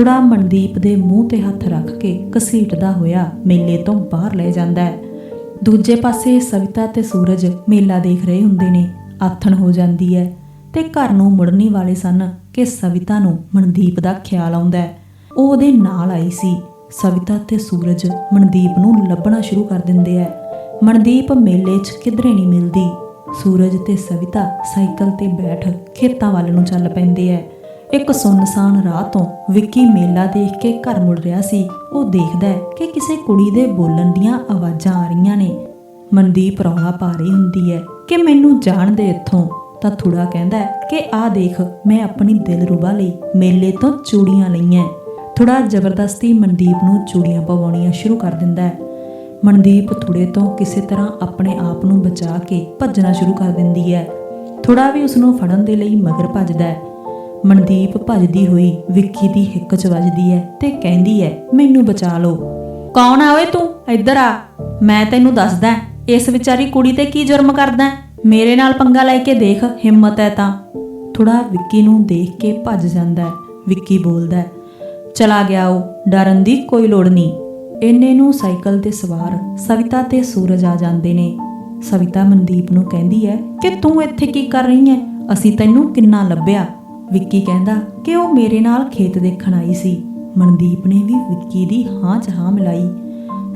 ਥੋੜਾ ਮਨਦੀਪ ਦੇ ਮੂੰਹ ਤੇ ਹੱਥ ਰੱਖ ਕੇ ਘਸੀਟਦਾ ਹੋਇਆ ਮੇਲੇ ਤੋਂ ਬਾਹਰ ਲੈ ਜਾਂਦਾ ਹੈ। ਦੂਜੇ ਪਾਸੇ ਸਵਿਤਾ ਤੇ ਸੂਰਜ ਮੇਲਾ ਦੇਖ ਰਹੇ ਹੁੰਦੇ ਨੇ, ਆਥਣ ਹੋ ਜਾਂਦੀ ਹੈ ਤੇ ਘਰ ਨੂੰ ਮੁੜਨੀ ਵਾਲੇ ਸਨ ਕਿ ਸਵਿਤਾ ਨੂੰ ਮਨਦੀਪ ਦਾ ਖਿਆਲ ਆਉਂਦਾ ਹੈ। ਉਹ ਉਹਦੇ ਨਾਲ ਆਈ ਸੀ। ਸਵਿਤਾ ਤੇ ਸੂਰਜ ਮਨਦੀਪ ਨੂੰ ਲੱਭਣਾ ਸ਼ੁਰੂ ਕਰ ਦਿੰਦੇ ਐ ਮਨਦੀਪ ਮੇਲੇ 'ਚ ਕਿਧਰੇ ਨਹੀਂ ਮਿਲਦੀ। ਸੂਰਜ ਤੇ ਸਵਿਤਾ ਸਾਈਕਲ ਤੇ ਬੈਠ ਖੇਤਾਂ ਵੱਲ ਨੂੰ ਚੱਲ ਪੈਂਦੇ ਐ ਇੱਕ ਸੁੰਨਸਾਨ ਰਾਹ ਤੋਂ ਵਿੱਕੀ ਮੇਲਾ ਦੇਖ ਕੇ ਘਰ ਮੁੜ ਰਿਹਾ ਸੀ। ਉਹ ਦੇਖਦਾ ਹੈ ਕਿ ਕਿਸੇ ਕੁੜੀ ਦੇ ਬੋਲਣ ਦੀਆਂ ਆਵਾਜ਼ਾਂ ਆ ਰਹੀਆਂ ਨੇ। ਮਨਦੀਪ ਰੌਲਾ ਪਾ ਰਹੀ ਹੁੰਦੀ ਹੈ ਕਿ ਮੈਨੂੰ ਜਾਣ ਦੇ ਇੱਥੋਂ। ਤਾਂ ਥੋੜਾ ਕਹਿੰਦਾ ਕਿ ਆਹ ਦੇਖ, ਮੈਂ ਆਪਣੀ ਦਿਲ ਰੁਬਾ ਲਈ ਮੇਲੇ ਤੋਂ ਚੂੜੀਆਂ ਲਈਆਂ ਥੋੜਾ ਜ਼ਬਰਦਸਤੀ ਮਨਦੀਪ ਨੂੰ ਚੂੜੀਆਂ ਪਵਾਉਣੀਆਂ ਸ਼ੁਰੂ ਕਰ ਦਿੰਦਾ ਹੈ। ਮਨਦੀਪ ਥੋੜੇ ਤੋਂ ਕਿਸੇ ਤਰ੍ਹਾਂ ਆਪਣੇ ਆਪ ਨੂੰ ਬਚਾ ਕੇ ਭੱਜਣਾ ਸ਼ੁਰੂ ਕਰ ਦਿੰਦੀ ਹੈ। ਥੋੜਾ ਵੀ ਉਸ ਨੂੰ ਫੜਨ ਦੇ ਲਈ ਮਗਰ ਭੱਜਦਾ ਹੈ। ਮਨਦੀਪ ਭੱਜਦੀ ਹੋਈ ਵਿੱਕੀ ਦੀ ਹਿੱਕ 'ਚ ਵੱਜਦੀ ਹੈ ਤੇ ਕਹਿੰਦੀ ਹੈ ਮੈਨੂੰ ਬਚਾ ਲਓ। ਕੌਣ ਆ ਓਏ ਤੂੰ? ਇੱਧਰ ਆ। ਮੈਂ ਤੈਨੂੰ ਦੱਸਦਾ, ਇਸ ਵਿਚਾਰੀ ਕੁੜੀ ਤੇ ਕੀ ਜੁਰਮ ਕਰਦਾ? ਮੇਰੇ ਨਾਲ ਪੰਗਾ ਲੈ ਕੇ ਦੇਖ, ਹਿੰਮਤ ਹੈ ਤਾਂ। ਥੋੜਾ ਵਿੱਕੀ ਨੂੰ ਦੇਖ ਕੇ ਭੱਜ ਜਾਂਦਾ ਹੈ ਵਿੱਕੀ ਬੋਲਦਾ, ਚਲਾ ਗਿਆ ਉਹ ਡਰਨ ਦੀ ਕੋਈ ਲੋੜ ਨਹੀਂ ਇੰਨੇ ਨੂੰ ਸਾਈਕਲ ਤੇ ਸਵਾਰ ਸਵਿਤਾ ਤੇ ਸੂਰਜ ਆ ਜਾਂਦੇ ਨੇ। ਸਵਿਤਾ ਮਨਦੀਪ ਨੂੰ ਕਹਿੰਦੀ ਹੈ ਕਿ ਤੂੰ ਇੱਥੇ ਕੀ ਕਰ ਰਹੀ ਹੈ ਅਸੀਂ ਤੈਨੂੰ ਕਿੰਨਾ ਲੱਭਿਆ? ਵਿੱਕੀ ਕਹਿੰਦਾ ਕਿ ਉਹ ਮੇਰੇ ਨਾਲ ਖੇਤ ਦੇਖਣ ਆਈ ਸੀ। ਮਨਦੀਪ ਨੇ ਵੀ ਵਿੱਕੀ ਦੀ ਹਾਂ 'ਚ ਹਾਂ ਮਿਲਾਈ।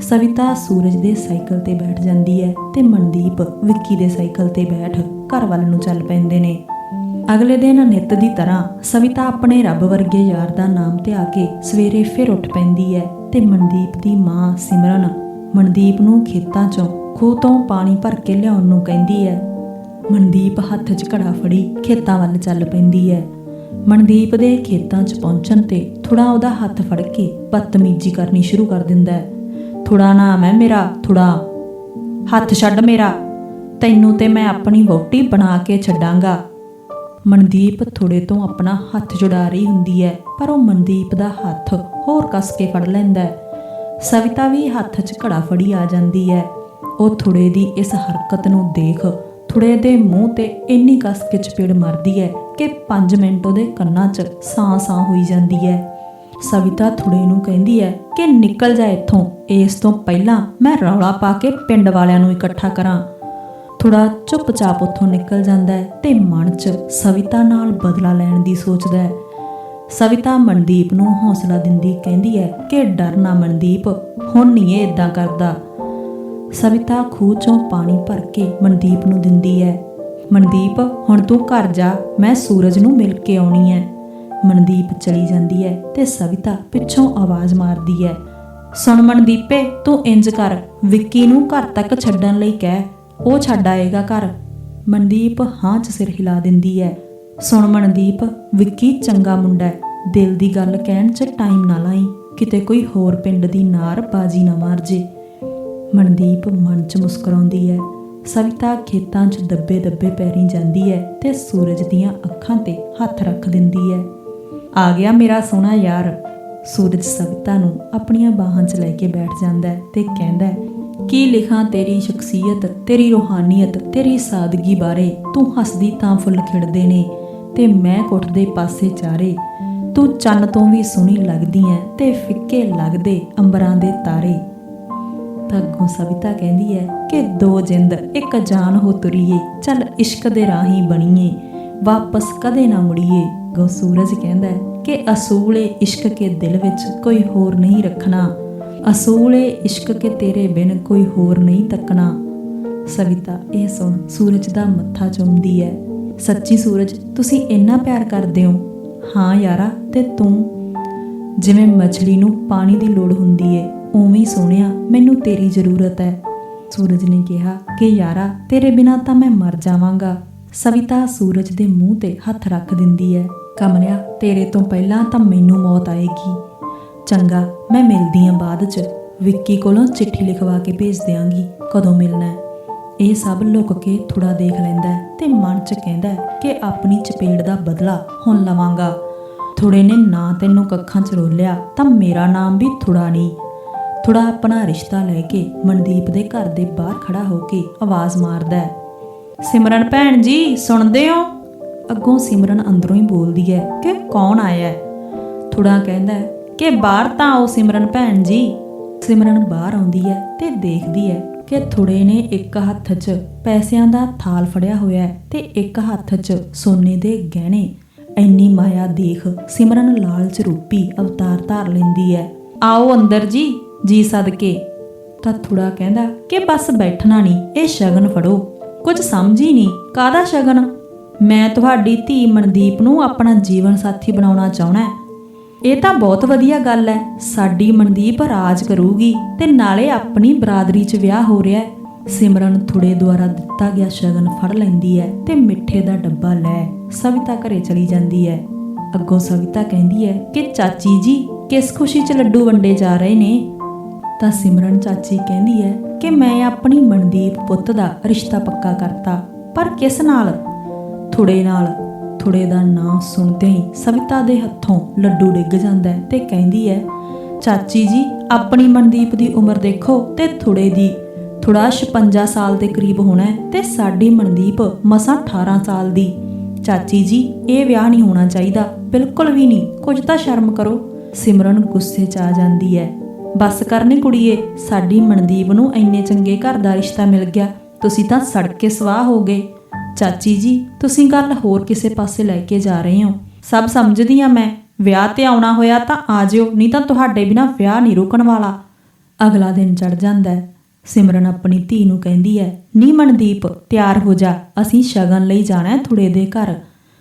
ਸਵਿਤਾ ਸੂਰਜ ਦੇ ਸਾਈਕਲ ਤੇ ਬੈਠ ਜਾਂਦੀ ਹੈ ਤੇ ਮਨਦੀਪ ਵਿੱਕੀ ਦੇ ਸਾਈਕਲ ਤੇ ਬੈਠ ਘਰ ਵੱਲ ਨੂੰ ਚੱਲ ਪੈਂਦੇ ਨੇ। ਅਗਲੇ ਦਿਨ ਨਿੱਤ ਦੀ ਤਰ੍ਹਾਂ ਸਵਿਤਾ ਆਪਣੇ ਰੱਬ ਵਰਗੇ ਯਾਰ ਦਾ ਨਾਮ ਧਿਆ ਕੇ ਸਵੇਰੇ ਫਿਰ ਉੱਠ ਪੈਂਦੀ ਹੈ ਤੇ ਮਨਦੀਪ ਦੀ ਮਾਂ ਸਿਮਰਨ ਮਨਦੀਪ ਨੂੰ ਖੇਤਾਂ 'ਚੋਂ ਖੂਹ ਤੋਂ ਪਾਣੀ ਭਰ ਕੇ ਲਿਆਉਣ ਨੂੰ ਕਹਿੰਦੀ ਹੈ। ਮਨਦੀਪ ਹੱਥ 'ਚ ਘੜਾ ਫੜੀ ਖੇਤਾਂ ਵੱਲ ਚੱਲ ਪੈਂਦੀ ਹੈ। ਮਨਦੀਪ ਦੇ ਖੇਤਾਂ 'ਚ ਪਹੁੰਚਣ ਤੇ ਥੋੜਾ ਉਹਦਾ ਹੱਥ ਫੜ ਕੇ ਬਦਤਮੀਜ਼ੀ ਕਰਨੀ ਸ਼ੁਰੂ ਕਰ ਦਿੰਦਾ ਹੈ। ਥੋੜਾ ਨਾਮ ਹੈ ਮੇਰਾ ਥੋੜਾ ਹੱਥ ਛੱਡ ਮੇਰਾ। ਤੈਨੂੰ ਤੇ ਮੈਂ ਆਪਣੀ ਵਹੁਟੀ ਬਣਾ ਕੇ ਛੱਡਾਂਗਾ। ਮਨਦੀਪ ਥੋੜੇ ਤੋਂ ਆਪਣਾ ਹੱਥ ਜੁੜਾ ਰਹੀ ਹੁੰਦੀ ਹੈ, ਪਰ ਉਹ ਮਨਦੀਪ ਦਾ ਹੱਥ ਹੋਰ ਕੱਸ ਕੇ ਫੜ ਲੈਂਦਾ ਹੈ। ਸਵਿਤਾ ਵੀ ਹੱਥ 'ਚ ਘੜਾ ਫੜੀ ਆ ਜਾਂਦੀ ਹੈ। ਉਹ ਥੋੜੇ ਦੀ ਇਸ ਹਰਕਤ ਨੂੰ ਦੇਖ ਥੁੜੇ ਦੇ ਮੂੰਹ ਤੇ ਇੰਨੀ ਕਸ ਕੇ ਚਪੇੜ ਮਾਰਦੀ ਹੈ ਕਿ 5 ਮਿੰਟ ਉਹਦੇ ਕੰਨਾਂ 'ਚ ਸਾਂ-ਸਾਂ ਹੋਈ ਜਾਂਦੀ ਹੈ। ਸਵਿਤਾ ਥੁੜੇ ਨੂੰ ਕਹਿੰਦੀ ਹੈ ਕਿ ਨਿਕਲ ਜਾ ਇੱਥੋਂ। ਇਸ ਤੋਂ ਪਹਿਲਾਂ ਮੈਂ ਰੌਲਾ ਪਾ ਕੇ ਪਿੰਡ ਵਾਲਿਆਂ ਨੂੰ ਇਕੱਠਾ ਕਰਾਂ। ਥੋੜਾ ਚੁੱਪਚਾਪ ਉੱਥੋਂ ਨਿਕਲ ਜਾਂਦਾ ਹੈ ਤੇ ਮਨ 'ਚ ਸਵਿਤਾ ਨਾਲ ਬਦਲਾ ਲੈਣ ਦੀ ਸੋਚਦਾ ਹੈ। ਸਵਿਤਾ ਮਨਦੀਪ ਨੂੰ ਹੌਸਲਾ ਦਿੰਦੀ ਕਹਿੰਦੀ ਹੈ ਕਿ ਡਰ ਨਾ ਮਨਦੀਪ, ਹੁਣ ਨਹੀਂ ਇਹ ਇਦਾਂ ਕਰਦਾ। ਸਵਿਤਾ ਖੂਹ 'ਚੋਂ ਪਾਣੀ ਭਰ ਕੇ ਮਨਦੀਪ ਨੂੰ ਦਿੰਦੀ ਹੈ ਮਨਦੀਪ, ਹੁਣ ਤੂੰ ਘਰ ਜਾ, ਮੈਂ ਸੂਰਜ ਨੂੰ ਮਿਲ ਕੇ ਆਉਣੀ ਹੈ ਮਨਦੀਪ ਚਲੀ ਜਾਂਦੀ ਹੈ ਤੇ ਸਵਿਤਾ ਪਿੱਛੋਂ ਆਵਾਜ਼ ਮਾਰਦੀ ਹੈ ਸੁਣ ਮਨਦੀਪੇ, ਤੂੰ ਇੰਜ ਕਰ, ਵਿੱਕੀ ਨੂੰ ਘਰ ਤੱਕ ਛੱਡਣ ਲਈ ਕਹਿ, ਉਹ ਛੱਡ ਆਏਗਾ ਘਰ। ਮਨਦੀਪ ਹਾਂ 'ਚ ਸਿਰ ਹਿਲਾ ਦਿੰਦੀ ਹੈ ਸੁਣ ਮਨਦੀਪ, ਵਿੱਕੀ ਚੰਗਾ ਮੁੰਡਾ ਹੈ ਦਿਲ ਦੀ ਗੱਲ ਕਹਿਣ 'ਚ ਟਾਈਮ ਨਾ ਲਾਈ, ਕਿਤੇ ਕੋਈ ਹੋਰ ਪਿੰਡ ਦੀ ਨਾਰ ਬਾਜੀ ਨਾ ਮਾਰ ਜੇ। ਮਨਦੀਪ ਮਨ 'ਚ ਮੁਸਕਰਾਉਂਦੀ ਹੈ ਸਵਿਤਾ ਖੇਤਾਂ 'ਚ ਦੱਬੇ ਦੱਬੇ ਪੈਰੀ ਜਾਂਦੀ ਹੈ ਤੇ ਸੂਰਜ ਦੀਆਂ ਅੱਖਾਂ ਤੇ ਹੱਥ ਰੱਖ ਦਿੰਦੀ ਹੈ ਆ ਗਿਆ ਮੇਰਾ ਸੋਹਣਾ ਯਾਰ। ਸੂਰਜ ਸਵਿਤਾ ਨੂੰ ਆਪਣੀਆਂ ਬਾਹਾਂ 'ਚ ਲੈ ਕੇ ਬੈਠ ਜਾਂਦਾ ਹੈ ਤੇ ਕਹਿੰਦਾ ਹੈ ਕੀ ਲਿਖਾਂ ਤੇਰੀ ਸ਼ਖਸੀਅਤ, ਤੇਰੀ ਰੂਹਾਨੀਅਤ, ਤੇਰੀ ਸਾਦਗੀ ਬਾਰੇ? ਤੂੰ ਹੱਸਦੀ ਤਾਂ ਫੁੱਲ ਖਿੜਦੇ ਨੇ ਤੇ ਮੈਂ ਕੁੱਟਦੇ ਪਾਸੇ ਚਾਰੇ। ਤੂੰ ਚੰਨ ਤੋਂ ਵੀ ਸੋਹਣੀ ਲੱਗਦੀ ਐ ਤੇ ਫਿੱਕੇ ਲੱਗਦੇ ਅੰਬਰਾਂ ਦੇ ਤਾਰੇ। ਤਾਂ ਅੱਗੋਂ ਸਵਿਤਾ ਕਹਿੰਦੀ ਹੈ ਕਿ ਦੋ ਜਿੰਦ, ਇੱਕ ਜਾਨ ਹੋ ਤੁਰੀਏ, ਚੱਲ ਇਸ਼ਕ ਦੇ ਰਾਹੀਂ ਬਣੀਏ, ਵਾਪਸ ਕਦੇ ਨਾ ਮੁੜੀਏ। ਗੋ ਸੂਰਜ ਕਹਿੰਦਾ ਹੈ ਕਿ ਅਸੂਲੇ ਇਸ਼ਕ ਕੇ ਦਿਲ ਵਿੱਚ ਕੋਈ ਹੋਰ ਨਹੀਂ ਰੱਖਣਾ। ਅਸੂਲੇ ਇਸ਼ਕ ਕੇ ਤੇਰੇ ਬਿਨ ਕੋਈ ਹੋਰ ਨਹੀਂ ਤੱਕਣਾ। ਸਵਿਤਾ ਇਹ ਸੁਣ ਸੂਰਜ ਦਾ ਮੱਥਾ ਚੁੰਮਦੀ ਹੈ। ਸੱਚੀ ਸੂਰਜ, ਤੁਸੀਂ ਇੰਨਾ ਪਿਆਰ ਕਰਦੇ ਹੋ? ਹਾਂ ਯਾਰਾ, ਤੇ ਤੂੰ? ਜਿਵੇਂ ਮਛਲੀ ਨੂੰ ਪਾਣੀ ਦੀ ਲੋੜ ਹੁੰਦੀ ਏ। ਉਵੇਂ ਹੀ ਸੋਹਣਿਆ, ਮੈਨੂੰ ਤੇਰੀ ਜ਼ਰੂਰਤ ਹੈ ਸੂਰਜ ਨੇ ਕਿਹਾ ਕਿ ਯਾਰਾ, ਤੇਰੇ ਬਿਨਾ ਤਾਂ ਮੈਂ ਮਰ ਜਾਵਾਂਗਾ। ਸਵਿਤਾ ਸੂਰਜ ਦੇ ਮੂੰਹ ਤੇ ਹੱਥ ਰੱਖ ਦਿੰਦੀ ਹੈ ਕਮਲਿਆ, ਤੇਰੇ ਤੋਂ ਪਹਿਲਾਂ ਤਾਂ ਮੈਨੂੰ ਮੌਤ ਆਏਗੀ। ਚੰਗਾ, ਮੈਂ ਮਿਲਦੀ ਆਂ ਬਾਅਦ ਚ। ਵਿੱਕੀ ਕੋਲੋਂ ਚਿੱਠੀ ਲਿਖਵਾ ਕੇ ਭੇਜ ਦਿਆਂਗੀ, ਕਦੋਂ ਮਿਲਣਾ ਹੈ ਇਹ ਸਭ ਲੁੱਕ ਕੇ ਥੋੜਾ ਦੇਖ ਲੈਂਦਾ ਹੈ ਤੇ ਮਨ ਚ ਕਹਿੰਦਾ ਕਿ ਆਪਣੀ ਚਪੇੜ ਦਾ ਬਦਲਾ ਹੁਣ ਲਵਾਂਗਾ। ਥੋੜੇ ਨੇ ਨਾ ਤੈਨੂੰ ਕੱਖਾਂ ਚ ਰੋਲਿਆ, ਤਾਂ ਮੇਰਾ ਨਾਮ ਵੀ ਥੋੜਾ ਨਹੀਂ ਥੋੜਾ ਆਪਣਾ ਰਿਸ਼ਤਾ ਲੈ ਕੇ ਮਨਦੀਪ ਦੇ ਘਰ ਦੇ ਬਾਹਰ ਖੜਾ ਹੋ ਕੇ ਆਵਾਜ਼ ਮਾਰਦਾ ਹੈ। ਸਿਮਰਨ ਭੈਣ ਜੀ, ਸੁਣਦੇ ਹੋ? ਅੱਗੋਂ ਸਿਮਰਨ ਅੰਦਰੋਂ ਹੀ ਬੋਲਦੀ ਹੈ ਕਿ ਕੌਣ ਆਇਆ ਹੈ? ਥੋੜਾ ਕਹਿੰਦਾ ਕਿ ਬਾਹਰ ਤਾਂ ਆਓ ਸਿਮਰਨ ਭੈਣ ਜੀ। ਸਿਮਰਨ ਬਾਹਰ ਆਉਂਦੀ ਹੈ ਤੇ ਦੇਖਦੀ ਹੈ ਕਿ ਥੁੜੇ ਨੇ ਇੱਕ ਹੱਥ 'ਚ ਪੈਸਿਆਂ ਦਾ ਥਾਲ ਫੜਿਆ ਹੋਇਆ ਹੈ ਤੇ ਇੱਕ ਹੱਥ 'ਚ ਸੋਨੇ ਦੇ ਗਹਿਣੇ। ਐਨੀ ਮਾਇਆ ਦੇਖ ਸਿਮਰਨ ਲਾਲਚ ਰੂਪੀ ਅਵਤਾਰ ਧਾਰ ਲੈਂਦੀ ਹੈ। ਆਓ ਅੰਦਰ ਜੀ। ਜੀ ਸਦਕੇ। ਤਾਂ ਥੋੜਾ ਕਹਿੰਦਾ ਕਿ ਬਸ ਬੈਠਣਾ ਨਹੀਂ, ਇਹ ਸ਼ਗਨ ਫੜੋ। ਕੁਝ ਸਮਝ ਹੀ ਨਹੀਂ, ਕਾਹਦਾ ਸ਼ਗਨ? ਮੈਂ ਤੁਹਾਡੀ ਧੀ ਮਨਦੀਪ ਨੂੰ ਆਪਣਾ ਜੀਵਨ ਸਾਥੀ ਬਣਾਉਣਾ ਚਾਹਣਾ ਹੈ। ਇਹ ਤਾਂ ਬਹੁਤ ਵਧੀਆ ਗੱਲ ਹੈ, ਸਾਡੀ ਮਨਦੀਪ ਰਾਜ ਕਰੂਗੀ ਤੇ ਨਾਲੇ ਆਪਣੀ ਬਰਾਦਰੀ 'ਚ ਵਿਆਹ ਹੋ ਰਿਹਾ ਹੈ। ਸਿਮਰਨ ਥੁੜੇ ਦੁਆਰਾ ਦਿੱਤਾ ਗਿਆ ਸ਼ਗਨ ਫੜ ਲੈਂਦੀ ਹੈ ਤੇ ਮਿੱਠੇ ਦਾ ਡੱਬਾ ਲੈ ਸਵਿਤਾ ਘਰੇ ਚਲੀ ਜਾਂਦੀ ਹੈ। ਅੱਗੋਂ ਸਵਿਤਾ ਕਹਿੰਦੀ ਹੈ ਕਿ ਚਾਚੀ ਜੀ ਕਿਸ ਖੁਸ਼ੀ 'ਚ ਲੱਡੂ ਵੰਡੇ ਜਾ ਰਹੇ ਨੇ? ਤਾਂ ਸਿਮਰਨ ਚਾਚੀ ਕਹਿੰਦੀ ਹੈ ਕਿ ਮੈਂ ਆਪਣੀ ਮਨਦੀਪ ਪੁੱਤ ਦਾ ਰਿਸ਼ਤਾ ਪੱਕਾ ਕਰਤਾ, ਪਰ ਕਿਸ ਨਾਲ? ਥੁੜੇ ਨਾਲ, ਥੁੜੇ ਦਾ ਨਾਂ ਸੁਣਦੇ ਹੀ ਸਵਿਤਾ ਦੇ ਹੱਥੋਂ ਲੱਡੂ ਡਿੱਗ ਜਾਂਦਾ ਹੈ ਤੇ ਕਹਿੰਦੀ ਹੈ, ਚਾਚੀ ਜੀ, ਆਪਣੀ ਮਨਦੀਪ ਦੀ ਉਮਰ ਦੇਖੋ ਤੇ ਥੁੜੇ ਦੀ। ਥੋੜਾ 56 ਸਾਲ ਦੇ ਕਰੀਬ ਹੋਣਾ ਤੇ ਸਾਡੀ ਮਨਦੀਪ ਮਸਾਂ 18 ਸਾਲ ਦੀ। ਚਾਚੀ ਜੀ, ਇਹ ਵਿਆਹ ਨਹੀਂ ਹੋਣਾ ਚਾਹੀਦਾ, ਬਿਲਕੁਲ ਵੀ ਨਹੀਂ, ਕੁਝ ਤਾਂ ਸ਼ਰਮ ਕਰੋ। ਸਿਮਰਨ ਗੁੱਸੇ 'ਚ ਆ ਜਾਂਦੀ ਹੈ। ਬਸ ਕਰਨੀ ਕੁੜੀਏ, ਸਾਡੀ ਮਨਦੀਪ ਨੂੰ ਇੰਨੇ ਚੰਗੇ ਘਰ ਦਾ ਰਿਸ਼ਤਾ ਮਿਲ ਗਿਆ, ਤੁਸੀਂ ਤਾਂ ਸੜ ਕੇ ਸਵਾਹ ਹੋ ਗਏ। ਚਾਚੀ ਜੀ, ਤੁਸੀਂ ਗੱਲ ਹੋਰ ਕਿਸੇ ਪਾਸੇ ਲੈ ਕੇ ਜਾ ਰਹੇ ਹੋ। ਸਭ ਸਮਝਦੀ ਆ ਮੈਂ, ਵਿਆਹ ਤੇ ਆਉਣਾ ਹੋਇਆ ਤਾਂ ਆ ਜਿਓ, ਨਹੀਂ ਤਾਂ ਤੁਹਾਡੇ ਬਿਨਾ ਵਿਆਹ ਨਹੀਂ ਰੁਕਣ ਵਾਲਾ। ਅਗਲਾ ਦਿਨ ਚੜ ਜਾਂਦਾ ਹੈ। ਸਿਮਰਨ ਆਪਣੀ ਧੀ ਨੂੰ ਕਹਿੰਦੀ ਹੈ, ਨੀ ਮਨਦੀਪ, ਤਿਆਰ ਹੋ ਜਾ, ਅਸੀਂ ਸ਼ਗਨ ਲਈ ਜਾਣਾ ਹੈ ਥੁੜੇ ਦੇ ਘਰ।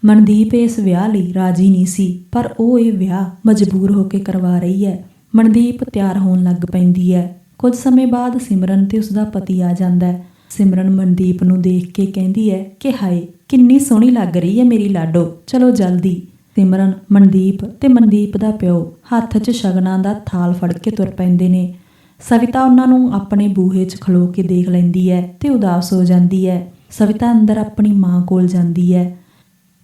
ਮਨਦੀਪ ਇਸ ਵਿਆਹ ਲਈ ਰਾਜੀ ਨਹੀਂ ਸੀ, ਪਰ ਉਹ ਇਹ ਵਿਆਹ ਮਜਬੂਰ ਹੋ ਕੇ ਕਰਵਾ ਰਹੀ ਹੈ। ਮਨਦੀਪ ਤਿਆਰ ਹੋਣ ਲੱਗ ਪੈਂਦੀ ਹੈ। ਕੁਝ ਸਮੇਂ ਬਾਅਦ ਸਿਮਰਨ ਤੇ ਉਸਦਾ ਪਤੀ ਆ ਜਾਂਦਾ ਹੈ। ਸਿਮਰਨ ਮਨਦੀਪ ਨੂੰ ਦੇਖ ਕੇ ਕਹਿੰਦੀ ਹੈ ਕਿ ਹਾਏ, ਕਿੰਨੀ ਸੋਹਣੀ ਲੱਗ ਰਹੀ ਹੈ ਮੇਰੀ ਲਾਡੋ। ਚਲੋ ਜਲਦੀ। ਸਿਮਰਨ, ਮਨਦੀਪ ਤੇ ਮਨਦੀਪ ਦਾ ਪਿਓ ਹੱਥ 'ਚ ਸ਼ਗਨਾਂ ਦਾ ਥਾਲ ਫੜ ਕੇ ਤੁਰ ਪੈਂਦੇ ਨੇ। ਸਵਿਤਾ ਉਹਨਾਂ ਨੂੰ ਆਪਣੇ ਬੂਹੇ 'ਚ ਖਲੋ ਕੇ ਦੇਖ ਲੈਂਦੀ ਹੈ ਤੇ ਉਦਾਸ ਹੋ ਜਾਂਦੀ ਹੈ। ਸਵਿਤਾ ਅੰਦਰ ਆਪਣੀ ਮਾਂ ਕੋਲ ਜਾਂਦੀ ਹੈ।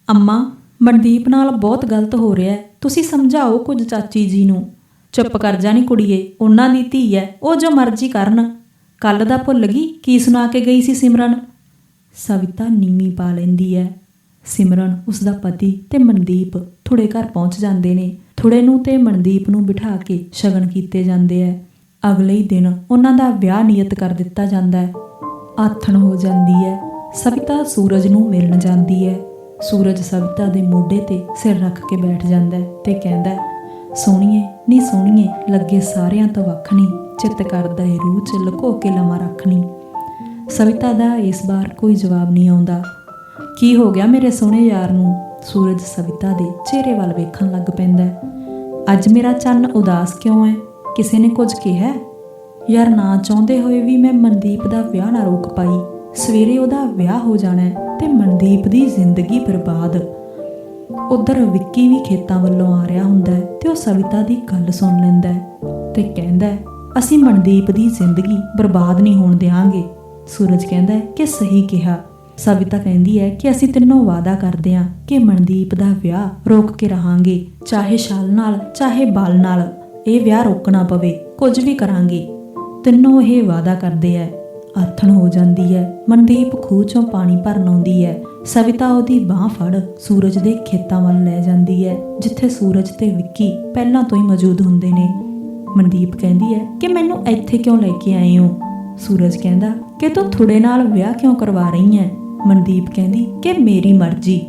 ਅੰਮਾ, ਮਨਦੀਪ ਨਾਲ ਬਹੁਤ ਗਲਤ ਹੋ ਰਿਹਾ ਹੈ। ਤੁਸੀਂ ਸਮਝਾਓ ਕੁਝ ਚਾਚੀ ਜੀ ਨੂੰ। ਚੁੱਪ ਕਰ ਜਾਣੀ ਕੁੜੀਏ, ਉਹਨਾਂ ਦੀ ਧੀ ਹੈ ਉਹ ਜੋ ਮਰਜ਼ੀ ਕਰਨ। ਕੱਲ ਦਾ ਭੁੱਲ ਗਈ, ਕੀ ਸੁਣਾ ਕੇ ਗਈ ਸੀ ਸਿਮਰਨ? ਸਵਿਤਾ ਨੀਵੀਂ ਪਾ ਲੈਂਦੀ ਹੈ ਸਿਮਰਨ ਉਸ ਦਾ ਪਤੀ ਤੇ ਮਨਦੀਪ ਥੋੜੇ ਘਰ ਪਹੁੰਚ ਜਾਂਦੇ ਨੇ। ਥੋੜੇ ਨੂੰ ਤੇ ਮਨਦੀਪ ਨੂੰ ਬਿਠਾ ਕੇ ਸ਼ਗਨ ਕੀਤੇ ਜਾਂਦੇ ਐ। ਅਗਲੇ ਹੀ ਦਿਨ ਉਹਨਾਂ ਦਾ ਵਿਆਹ ਨਿਯਤ ਕਰ ਦਿੱਤਾ ਜਾਂਦਾ ਹੈ ਆਥਣ ਹੋ ਜਾਂਦੀ ਹੈ ਸਵਿਤਾ ਸੂਰਜ ਨੂੰ ਮਿਲਣ ਜਾਂਦੀ ਹੈ ਸੂਰਜ ਸਵਿਤਾ ਦੇ ਮੋਢੇ ਤੇ ਸਿਰ ਰੱਖ ਕੇ ਬੈਠ ਜਾਂਦਾ ਹੈ ਤੇ ਕਹਿੰਦਾ ਸੋਹਣੀਏ, ਨੀ ਸੋਹਣੀਏ, ਲੱਗੇ ਸਾਰਿਆਂ ਤੋਂ ਵੱਖਣੀ, ਚਿੱਤ ਕਰਦਾ ਏ ਰੂਹ ਚ ਲੁਕੋ ਕੇ ਲਮਾ ਰੱਖਣੀ। ਸਵਿਤਾ ਦਾ ਇਸ ਵਾਰ ਕੋਈ ਜਵਾਬ ਨਹੀਂ ਆਉਂਦਾ। ਕੀ ਹੋ ਗਿਆ ਮੇਰੇ ਸੋਹਣੇ ਯਾਰ ਨੂੰ? ਸੂਰਜ ਸਵਿਤਾ ਦੇ ਚਿਹਰੇ ਵੱਲ ਵੇਖਣ ਲੱਗ ਪੈਂਦਾ ਅੱਜ ਮੇਰਾ ਚੰਨ ਉਦਾਸ ਕਿਉਂ ਹੈ? ਕਿਸੇ ਨੇ ਕੁਝ ਕਿਹਾ ਯਾਰ ਨਾ ਚਾਹੁੰਦੇ ਹੋਏ ਵੀ ਮੈਂ ਮਨਦੀਪ ਦਾ ਵਿਆਹ ਨਾ ਰੋਕ ਪਾਈ। ਸਵੇਰੇ ਉਹਦਾ ਵਿਆਹ ਹੋ ਜਾਣਾ ਹੈ ਤੇ ਮਨਦੀਪ ਦੀ ਜ਼ਿੰਦਗੀ ਬਰਬਾਦ। ਉਧਰ ਵਿੱਕੀ ਵੀ ਖੇਤਾਂ ਵੱਲੋਂ ਆ ਰਿਹਾ ਹੁੰਦਾ ਹੈ ਤੇ ਉਹ ਸਵਿਤਾ ਦੀ ਗੱਲ ਸੁਣ ਲੈਂਦਾ ਹੈ ਤੇ ਕਹਿੰਦਾ ਹੈ, ਅਸੀਂ ਮਨਦੀਪ ਦੀ ਜ਼ਿੰਦਗੀ ਬਰਬਾਦ ਨਹੀਂ ਹੋਣ ਦੇਵਾਂਗੇ ਸੂਰਜ ਕਹਿੰਦਾ ਹੈ ਕਿ ਸਹੀ ਕਿਹਾ। ਸਵਿਤਾ ਕਹਿੰਦੀ ਹੈ ਕਿ ਅਸੀਂ ਤਿੰਨੋਂ ਵਾਅਦਾ ਕਰਦੇ ਹਾਂ ਕਿ ਮਨਦੀਪ ਦਾ ਵਿਆਹ ਰੋਕ ਕੇ ਰਹਾਂਗੇ ਚਾਹੇ ਛਾਲ ਨਾਲ ਚਾਹੇ ਬਾਲ ਨਾਲ। ਇਹ ਵਿਆਹ ਰੋਕਣਾ ਪਵੇ ਕੁਝ ਵੀ ਕਰਾਂਗੇ। ਤਿੰਨੋਂ ਇਹ ਵਾਅਦਾ ਕਰਦੇ ਐ ਆਥਣ ਹੋ ਜਾਂਦੀ ਹੈ ਮਨਦੀਪ ਖੂਹ ਚੋਂ ਪਾਣੀ ਭਰਨ ਆਉਂਦੀ ਹੈ ਸਵਿਤਾ ਉਹਦੀ ਬਾਹ ਫੜ, ਸੂਰਜ ਦੇ ਖੇਤਾਂ ਵੱਲ ਲੈ ਜਾਂਦੀ ਹੈ ਜਿੱਥੇ ਸੂਰਜ ਤੇ ਵਿੱਕੀ ਪਹਿਲਾਂ ਤੋਂ ਹੀ ਮੌਜੂਦ ਹੁੰਦੇ ਨੇ। ਮਨਦੀਪ ਕਹਿੰਦੀ ਹੈ ਕਿ ਮੈਨੂੰ ਇੱਥੇ ਕਿਉਂ ਲੈ ਕੇ ਆਏ ਹੋ? ਸੂਰਜ ਕਹਿੰਦਾ, ਕਿ ਤੂੰ ਥੋੜੇ ਨਾਲ ਵਿਆਹ ਕਿਉਂ ਕਰਵਾ ਰਹੀ ਹੈ ਮਨਦੀਪ ਕਹਿੰਦੀ, ਕਿ ਮੇਰੀ ਮਰਜ਼ੀ।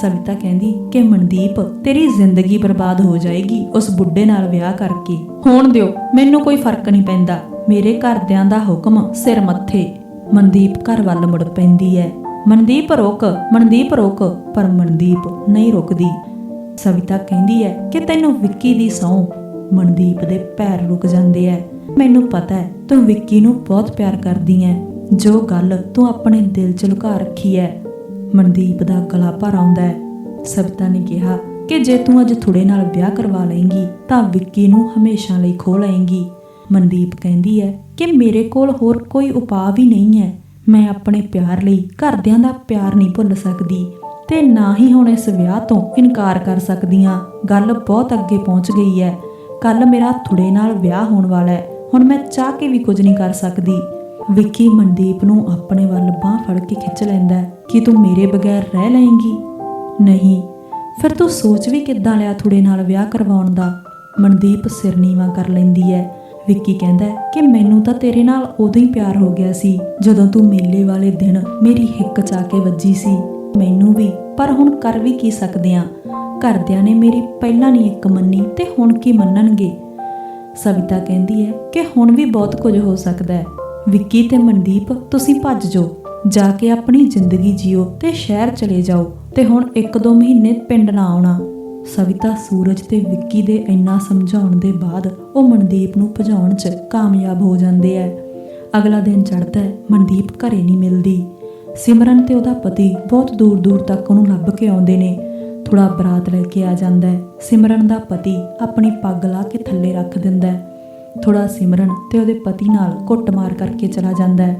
ਸਵਿਤਾ ਕਹਿੰਦੀ, ਕਿ ਮਨਦੀਪ, ਤੇਰੀ ਜ਼ਿੰਦਗੀ ਬਰਬਾਦ ਹੋ ਜਾਏਗੀ ਉਸ ਬੁੱਢੇ ਨਾਲ ਵਿਆਹ ਕਰਕੇ। ਹੋਣ ਦਿਓ, ਮੈਨੂੰ ਕੋਈ ਫ਼ਰਕ ਨਹੀਂ ਪੈਂਦਾ। ਮੇਰੇ ਘਰਦਿਆਂ ਦਾ ਹੁਕਮ ਸਿਰ ਮੱਥੇ। ਮਨਦੀਪ ਘਰ ਵੱਲ ਮੁੜ ਪੈਂਦੀ ਹੈ ਮਨਦੀਪ ਰੋਕ ਮਨਦੀਪ ਰੋਕ, ਪਰ ਮਨਦੀਪ ਨਹੀਂ ਰੁਕਦੀ। ਸਵਿਤਾ ਕਹਿੰਦੀ ਹੈ ਕਿ ਤੈਨੂੰ ਵਿੱਕੀ ਦੀ ਸਹੁੰ ਮਨਦੀਪ ਦੇ ਪੈਰ ਰੁਕ ਜਾਂਦੇ ਐ। ਮੈਨੂੰ ਪਤਾ ਹੈ ਤੂੰ ਵਿੱਕੀ ਨੂੰ ਬਹੁਤ ਪਿਆਰ ਕਰਦੀ ਐ। ਜੋ ਗੱਲ ਤੂੰ ਆਪਣੇ ਦਿਲ 'ਚ ਲੁਕਾ ਰੱਖੀ ਐ, ਮਨਦੀਪ ਦਾ ਗਲਾ ਭਰ ਆਉਂਦਾ ਹੈ ਸਵਿਤਾ ਨੇ ਕਿਹਾ ਕਿ ਜੇ ਤੂੰ ਅੱਜ ਥੋੜੇ ਨਾਲ ਵਿਆਹ ਕਰਵਾ ਲਏਂਗੀ, ਤਾਂ ਵਿੱਕੀ ਨੂੰ ਹਮੇਸ਼ਾ ਲਈ ਖੋ ਲਏਂਗੀ। ਮਨਦੀਪ ਕਹਿੰਦੀ ਹੈ ਕਿ ਮੇਰੇ ਕੋਲ ਹੋਰ ਕੋਈ ਉਪਾਅ ਵੀ ਨਹੀਂ ਹੈ। ਮੈਂ ਆਪਣੇ ਪਿਆਰ ਲਈ ਘਰਦਿਆਂ ਦਾ ਪਿਆਰ ਨਹੀਂ ਭੁੱਲ ਸਕਦੀ ਤੇ ਨਾ ਹੀ ਹੁਣ ਇਸ ਵਿਆਹ ਤੋਂ ਇਨਕਾਰ ਕਰ ਸਕਦੀ ਹਾਂ ਗੱਲ ਬਹੁਤ ਅੱਗੇ ਪਹੁੰਚ ਗਈ ਹੈ। ਕੱਲ ਮੇਰਾ ਥੁੜੇ ਨਾਲ ਵਿਆਹ ਹੋਣ ਵਾਲਾ ਹੈ। ਹੁਣ ਮੈਂ ਚਾਹ ਕੇ ਵੀ ਕੁਝ ਨਹੀਂ ਕਰ ਸਕਦੀ। ਵਿੱਕੀ ਮਨਦੀਪ ਨੂੰ ਆਪਣੇ ਵੱਲ ਬਾਹ ਫੜ ਕੇ ਖਿੱਚ ਲੈਂਦਾ ਕਿ ਤੂੰ ਮੇਰੇ ਬਗੈਰ ਰਹਿ ਲਏਂਗੀ? ਨਹੀਂ। ਫਿਰ ਤੂੰ ਸੋਚ ਵੀ ਕਿੱਦਾਂ ਲਿਆ ਥੁੜੇ ਨਾਲ ਵਿਆਹ ਕਰਵਾਉਣ ਦਾ? ਮਨਦੀਪ ਸਿਰ ਨੀਵਾ ਕਰ ਲੈਂਦੀ ਹੈ। ਵਿੱਕੀ ਕਹਿੰਦਾ ਕਿ ਮੈਨੂੰ ਤਾਂ ਤੇਰੇ ਨਾਲ ਉਦੋਂ ਹੀ ਪਿਆਰ ਹੋ ਗਿਆ ਸੀ, ਜਦੋਂ ਤੂੰ ਮੇਲੇ ਵਾਲੇ ਦਿਨ ਮੇਰੀ ਹਿੱਕ ਚਾ ਕੇ ਵੱਜੀ ਸੀ। ਮੈਨੂੰ ਵੀ, ਪਰ ਹੁਣ ਕਰ ਵੀ ਕੀ ਸਕਦੇ ਆ? ਘਰਦਿਆਂ ਨੇ ਮੇਰੀ ਪਹਿਲਾਂ ਨਹੀਂ ਇੱਕ ਮੰਨੀ ਤੇ ਹੁਣ ਕੀ ਮੰਨਣਗੇ? ਸਵਿਤਾ ਕਹਿੰਦੀ ਹੈ ਕਿ ਹੁਣ ਵੀ ਬਹੁਤ ਕੁਝ ਹੋ ਸਕਦਾ ਹੈ। ਵਿੱਕੀ ਤੇ ਮਨਦੀਪ, ਤੁਸੀਂ ਭੱਜ ਜਾਓ। ਜਾ ਕੇ ਆਪਣੀ ਜ਼ਿੰਦਗੀ ਜੀਓ ਤੇ ਸ਼ਹਿਰ ਚਲੇ ਜਾਓ ਤੇ ਹੁਣ ਇੱਕ ਦੋ ਮਹੀਨੇ ਪਿੰਡ ਨਾ ਆਉਣਾ। ਸਵਿਤਾ ਸੂਰਜ ਤੇ ਵਿੱਕੀ ਦੇ ਇੰਨਾ ਸਮਝਾਉਣ ਦੇ ਬਾਅਦ ਉਹ ਮਨਦੀਪ ਨੂੰ ਭਜਾਉਣ 'ਚ ਕਾਮਯਾਬ ਹੋ ਜਾਂਦੇ ਐ। ਅਗਲਾ ਦਿਨ ਚੜ੍ਹਦਾ ਹੈ ਮਨਦੀਪ ਘਰੇ ਨਹੀਂ ਮਿਲਦੀ। ਸਿਮਰਨ ਤੇ ਉਹਦਾ ਪਤੀ ਬਹੁਤ ਦੂਰ ਦੂਰ ਤੱਕ ਉਹਨੂੰ ਲੱਭ ਕੇ ਆਉਂਦੇ ਨੇ। ਥੋੜਾ ਬਰਾਤ ਲੈ ਕੇ ਆ ਜਾਂਦਾ ਹੈ ਸਿਮਰਨ ਦਾ ਪਤੀ ਆਪਣੀ ਪੱਗ ਲਾ ਕੇ ਥੱਲੇ ਰੱਖ ਦਿੰਦਾ ਹੈ ਥੋੜਾ ਸਿਮਰਨ ਤੇ ਉਹਦੇ ਪਤੀ ਨਾਲ ਕੁੱਟਮਾਰ ਕਰਕੇ ਚਲਾ ਜਾਂਦਾ ਹੈ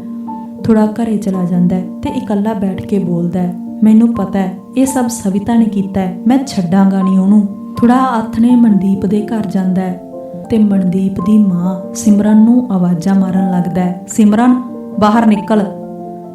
ਥੋੜਾ ਘਰੇ ਚਲਾ ਜਾਂਦਾ ਹੈ ਤੇ ਇਕੱਲਾ ਬੈਠ ਕੇ ਬੋਲਦਾ ਹੈ ਮੈਨੂੰ ਪਤਾ ਹੈ, ਇਹ ਸਭ ਸਵਿਤਾ ਨੇ ਕੀਤਾ ਹੈ। ਮੈਂ ਛੱਡਾਂਗਾ ਨਹੀਂ ਉਹਨੂੰ। ਥੋੜਾ ਹੱਥ ਨੇ ਮਨਦੀਪ ਦੇ ਘਰ ਜਾਂਦਾ ਹੈ ਤੇ ਮਨਦੀਪ ਦੀ ਮਾਂ ਸਿਮਰਨ ਨੂੰ ਆਵਾਜ਼ਾਂ ਮਾਰਨ ਲੱਗਦਾ ਹੈ। ਸਿਮਰਨ, ਬਾਹਰ ਨਿਕਲ।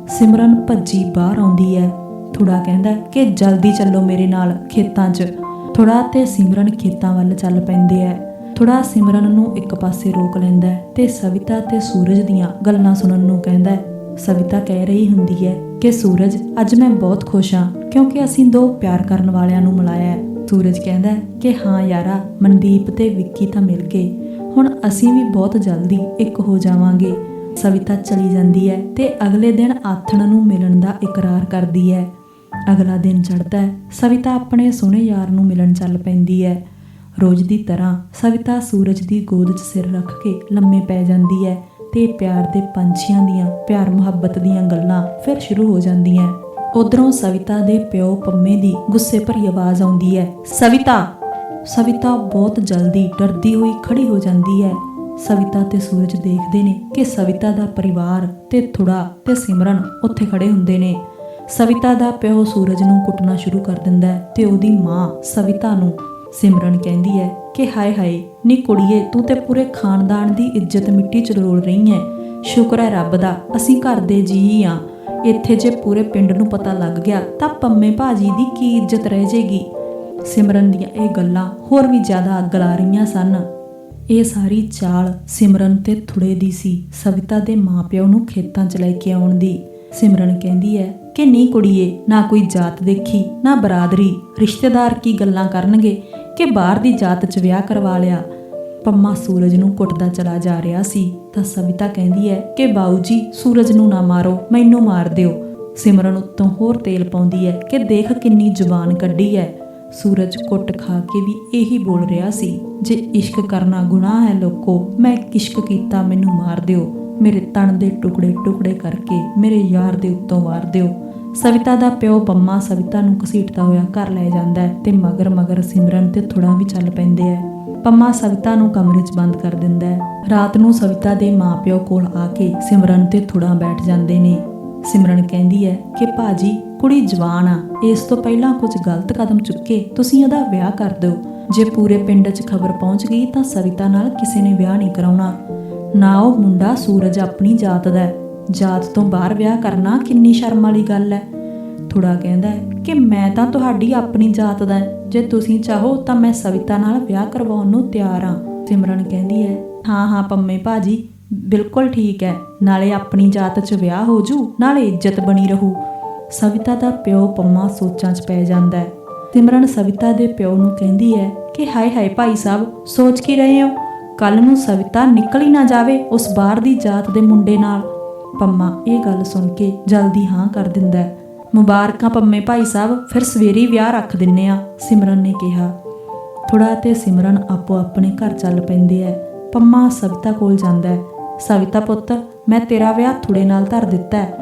ਸਿਮਰਨ ਭੱਜੀ ਬਾਹਰ ਆਉਂਦੀ ਹੈ। ਥੋੜਾ ਕਹਿੰਦਾ ਕਿ ਜਲਦੀ ਚੱਲੋ ਮੇਰੇ ਨਾਲ ਖੇਤਾਂ 'ਚ। ਥੋੜਾ ਤੇ ਸਿਮਰਨ ਖੇਤਾਂ ਵੱਲ ਚੱਲ ਪੈਂਦੇ ਐ ਥੋੜਾ ਸਿਮਰਨ ਨੂੰ ਇੱਕ ਪਾਸੇ ਰੋਕ ਲੈਂਦਾ ਹੈ ਤੇ ਸਵਿਤਾ ਤੇ ਸੂਰਜ ਦੀਆਂ ਗੱਲਾਂ ਸੁਣਨ ਨੂੰ ਕਹਿੰਦਾ ਸਵਿਤਾ ਕਹਿ ਰਹੀ ਹੁੰਦੀ ਹੈ ਕਿ ਸੂਰਜ, ਅੱਜ ਮੈਂ ਬਹੁਤ ਖੁਸ਼ ਹਾਂ ਕਿਉਂਕਿ ਅਸੀਂ ਦੋ ਪਿਆਰ ਕਰਨ ਵਾਲਿਆਂ ਨੂੰ ਮਿਲਾਇਆ ਹੈ। ਸੂਰਜ ਕਹਿੰਦਾ ਹੈ ਕਿ ਹਾਂ ਯਾਰਾ, ਮਨਦੀਪ ਤੇ ਵਿੱਕੀ ਤਾਂ ਮਿਲ ਗਏ। ਹੁਣ ਅਸੀਂ ਵੀ ਬਹੁਤ ਜਲਦੀ ਇੱਕ ਹੋ ਜਾਵਾਂਗੇ। ਸਵਿਤਾ ਚਲੀ ਜਾਂਦੀ ਹੈ ਤੇ ਅਗਲੇ ਦਿਨ ਆਥਣ ਨੂੰ ਮਿਲਣ ਦਾ ਇਕਰਾਰ ਕਰਦੀ ਹੈ। ਅਗਲਾ ਦਿਨ ਚੜ੍ਹਦਾ ਹੈ, ਸਵਿਤਾ ਆਪਣੇ ਸੋਹਣੇ ਯਾਰ ਨੂੰ ਮਿਲਣ ਚੱਲ ਪੈਂਦੀ ਹੈ। ਰੋਜ਼ ਦੀ ਤਰ੍ਹਾਂ ਸਵਿਤਾ ਸੂਰਜ ਦੀ ਗੋਦ 'ਚ ਸਿਰ ਰੱਖ ਕੇ ਲੰਮੇ ਪੈ ਜਾਂਦੀ ਹੈ। ਤੇ ਪਿਆਰ ਦੇ ਪੰਛੀਆਂ ਦੀਆਂ, ਪਿਆਰ ਮੁਹੱਬਤ ਦੀਆਂ ਗੱਲਾਂ ਫਿਰ ਸ਼ੁਰੂ ਹੋ ਜਾਂਦੀਆਂ ਉਧਰੋਂ ਸਵਿਤਾ ਦੇ ਪਿਓ ਪੰਮੇ ਦੀ ਗੁੱਸੇ ਭਰੀ ਆਵਾਜ਼ ਆਉਂਦੀ ਹੈ ਸਵਿਤਾ! ਸਵਿਤਾ ਬਹੁਤ ਜਲਦੀ ਡਰਦੀ ਹੋਈ ਖੜੀ ਹੋ ਜਾਂਦੀ ਹੈ ਸਵਿਤਾ ਤੇ ਸੂਰਜ ਦੇਖਦੇ ਨੇ ਕਿ ਸਵਿਤਾ ਦਾ ਪਰਿਵਾਰ ਤੇ ਥੁੜਾ ਤੇ ਸਿਮਰਨ ਉੱਥੇ ਖੜੇ ਹੁੰਦੇ ਨੇ। ਸਵਿਤਾ ਦਾ ਪਿਓ ਸੂਰਜ ਨੂੰ ਕੁੱਟਣਾ ਸ਼ੁਰੂ ਕਰ ਦਿੰਦਾ ਹੈ ਤੇ ਉਹਦੀ ਮਾਂ ਸਵਿਤਾ ਨੂੰ ਸਿਮਰਨ ਕਹਿੰਦੀ ਹੈ ਕਿ ਹਾਏ ਹਾਏ, ਨੀ ਕੁੜੀਏ, ਤੂੰ ਤੇ ਪੂਰੇ ਖਾਨਦਾਨ ਦੀ ਇੱਜ਼ਤ ਮਿੱਟੀ 'ਚ ਰੋਲ ਰਹੀ ਹੈ ਸ਼ੁਕਰ ਹੈ ਰੱਬ ਦਾ, ਅਸੀਂ ਘਰ ਦੇ ਜੀ ਆ। ਇੱਥੇ ਜੇ ਪੂਰੇ ਪਿੰਡ ਨੂੰ ਪਤਾ ਲੱਗ ਗਿਆ, ਤਾਂ ਪੰਮੇ ਭਾਜੀ ਦੀ ਕੀ ਇੱਜ਼ਤ ਰਹਿ ਜੇਗੀ? ਸਿਮਰਨ ਦੀਆਂ ਇਹ ਗੱਲਾਂ ਹੋਰ ਵੀ ਜ਼ਿਆਦਾ ਅੱਗ ਲਾ ਰਹੀਆਂ ਸਨ। ਇਹ ਸਾਰੀ ਚਾਲ ਸਿਮਰਨ ਤੇ ਥੁੜੇ ਦੀ ਸੀ, ਸਵਿਤਾ ਦੇ ਮਾਪਿਓ ਨੂੰ ਖੇਤਾਂ 'ਚ ਲੈ ਕੇ ਆਉਣ ਦੀ। ਸਿਮਰਨ ਕਹਿੰਦੀ ਹੈ ਕਿ ਨਹੀਂ ਕੁੜੀਏ, ਨਾ ਕੋਈ ਜਾਤ ਦੇਖੀ, ਨਾ ਬਰਾਦਰੀ, ਰਿਸ਼ਤੇਦਾਰ ਕੀ ਗੱਲਾਂ ਕਰਨਗੇ ਕਿ ਬਾਹਰ ਦੀ ਜਾਤ 'ਚ ਵਿਆਹ ਕਰਵਾ ਲਿਆ। ਪੰਮਾ ਸੂਰਜ ਨੂੰ ਕੁੱਟਦਾ ਚਲਾ ਜਾ ਰਿਹਾ ਸੀ, ਤਾਂ ਸਵਿਤਾ ਕਹਿੰਦੀ ਹੈ ਕਿ ਬਾਊ ਜੀ ਸੂਰਜ ਨੂੰ ਨਾ ਮਾਰੋ, ਮੈਨੂੰ ਮਾਰ ਦਿਓ। ਸਿਮਰਨ ਉੱਤੋਂ ਹੋਰ ਤੇਲ ਪਾਉਂਦੀ ਹੈ ਕਿ ਦੇਖ ਕਿੰਨੀ ਜ਼ੁਬਾਨ ਕੱਢੀ ਹੈ ਸੂਰਜ ਕੁੱਟ ਖਾ ਕੇ ਵੀ ਇਹੀ ਬੋਲ ਰਿਹਾ ਸੀ, ਜੇ ਇਸ਼ਕ ਕਰਨਾ ਗੁਨਾਹ ਹੈ ਲੋਕੋ, ਮੈਂ ਇਸ਼ਕ ਕੀਤਾ, ਮੈਨੂੰ ਮਾਰ ਦਿਓ। ਮੇਰੇ ਤਣ ਦੇ ਟੁਕੜੇ ਟੁਕੜੇ ਕਰਕੇ ਮੇਰੇ ਯਾਰ ਦੇ ਉੱਤੋਂ ਵਾਰ ਦਿਓ। ਸਵਿਤਾ ਦਾ ਪਿਓ ਪੰਮਾ ਸਵਿਤਾ ਨੂੰ ਘਸੀਟਦਾ ਹੋਇਆ ਘਰ ਲੈ ਜਾਂਦਾ ਹੈ ਤੇ ਮਗਰ ਮਗਰ ਸਿਮਰਨ ਤੇ ਥੋੜਾ ਵੀ ਚੱਲ ਪੈਂਦੇ ਹੈ। ਪੰਮਾ ਸਵਿਤਾ ਨੂੰ ਕਮਰੇ 'ਚ ਬੰਦ ਕਰ ਦਿੰਦਾ ਹੈ। ਰਾਤ ਨੂੰ ਸਵਿਤਾ ਦੇ ਮਾਪਿਓ ਕੋਲ ਆ ਕੇ ਸਿਮਰਨ ਤੇ ਥੋੜਾ ਬੈਠ ਜਾਂਦੇ ਨੇ। ਸਿਮਰਨ ਕਹਿੰਦੀ ਹੈ ਕਿ, ਭਾਜੀ, ਕੁੜੀ ਜਵਾਨ ਆ। ਇਸ ਤੋਂ ਪਹਿਲਾਂ ਕੁਝ ਗਲਤ ਕਦਮ ਚੁੱਕੇ, ਤੁਸੀਂ ਉਹਦਾ ਵਿਆਹ ਕਰ ਦਿਓ। ਜੇ ਪੂਰੇ ਪਿੰਡ 'ਚ ਖਬਰ ਪਹੁੰਚ ਗਈ ਤਾਂ ਸਵਿਤਾ ਨਾਲ ਕਿਸੇ ਨੇ ਵਿਆਹ ਨਹੀਂ ਕਰਾਉਣਾ। ਨਾ ਉਹ ਮੁੰਡਾ ਸੂਰਜ ਆਪਣੀ ਜਾਤ ਦਾ ਹੈ। ਜਾਤ ਤੋਂ ਬਾਹਰ ਵਿਆਹ ਕਰਨਾ ਕਿੰਨੀ ਸ਼ਰਮ ਵਾਲੀ ਗੱਲ ਹੈ। ਥੋੜਾ ਕਹਿੰਦਾ ਹੈ ਕਿ ਮੈਂ ਤਾਂ ਤੁਹਾਡੀ ਆਪਣੀ ਜਾਤ ਦਾ ਜੇ ਤੁਸੀਂ ਚਾਹੋ ਤਾਂ ਮੈਂ ਸਵਿਤਾ ਨਾਲ ਵਿਆਹ ਕਰਵਾਉਣ ਨੂੰ ਤਿਆਰ ਹਾਂ। ਸਿਮਰਨ ਕਹਿੰਦੀ ਹੈ, ਹਾਂ ਹਾਂ, ਪੰਮੇ ਭਾਜੀ, ਬਿਲਕੁਲ ਠੀਕ ਹੈ। ਨਾਲੇ ਆਪਣੀ ਜਾਤ 'ਚ ਵਿਆਹ ਹੋ ਜੂ, ਨਾਲੇ ਇੱਜ਼ਤ ਬਣੀ ਰਹੂ। ਸਵਿਤਾ ਦਾ ਪਿਓ ਪੰਮਾ ਸੋਚਾਂ 'ਚ ਪੈ ਜਾਂਦਾ ਹੈ। ਸਿਮਰਨ ਸਵਿਤਾ ਦੇ ਪਿਓ ਨੂੰ ਕਹਿੰਦੀ ਹੈ ਕਿ ਹਾਏ ਹਾਏ ਭਾਈ ਸਾਹਿਬ, ਸੋਚ ਕੀ ਰਹੇ ਹੋ? ਕੱਲ ਨੂੰ ਸਵਿਤਾ ਨਿਕਲ ਹੀ ਨਾ ਜਾਵੇ ਉਸ ਬਾਹਰ ਦੀ ਜਾਤ ਦੇ ਮੁੰਡੇ ਨਾਲ। ਪੰਮਾ, ਇਹ ਗੱਲ ਸੁਣ ਕੇ ਜਲਦੀ ਹਾਂ ਕਰ ਦਿੰਦਾ ਹੈ। ਮੁਬਾਰਕਾਂ ਪੰਮੇ ਭਾਈ ਸਾਹਿਬ, ਫਿਰ ਸਵੇਰੇ ਵਿਆਹ ਰੱਖ ਦਿੰਨੇ ਆ, ਸਿਮਰਨ ਨੇ ਕਿਹਾ। ਥੋੜਾ ਤੇ ਸਿਮਰਨ ਆਪੋ ਆਪਣੇ ਘਰ ਚੱਲ ਪੈਂਦੇ ਐ ਪੰਮਾ ਸਵਿਤਾ ਕੋਲ ਜਾਂਦਾ ਹੈ। ਸਵਿਤਾ ਪੁੱਤ, ਮੈਂ ਤੇਰਾ ਵਿਆਹ ਥੋੜੇ ਨਾਲ ਧਰ ਦਿੱਤਾ ਹੈ।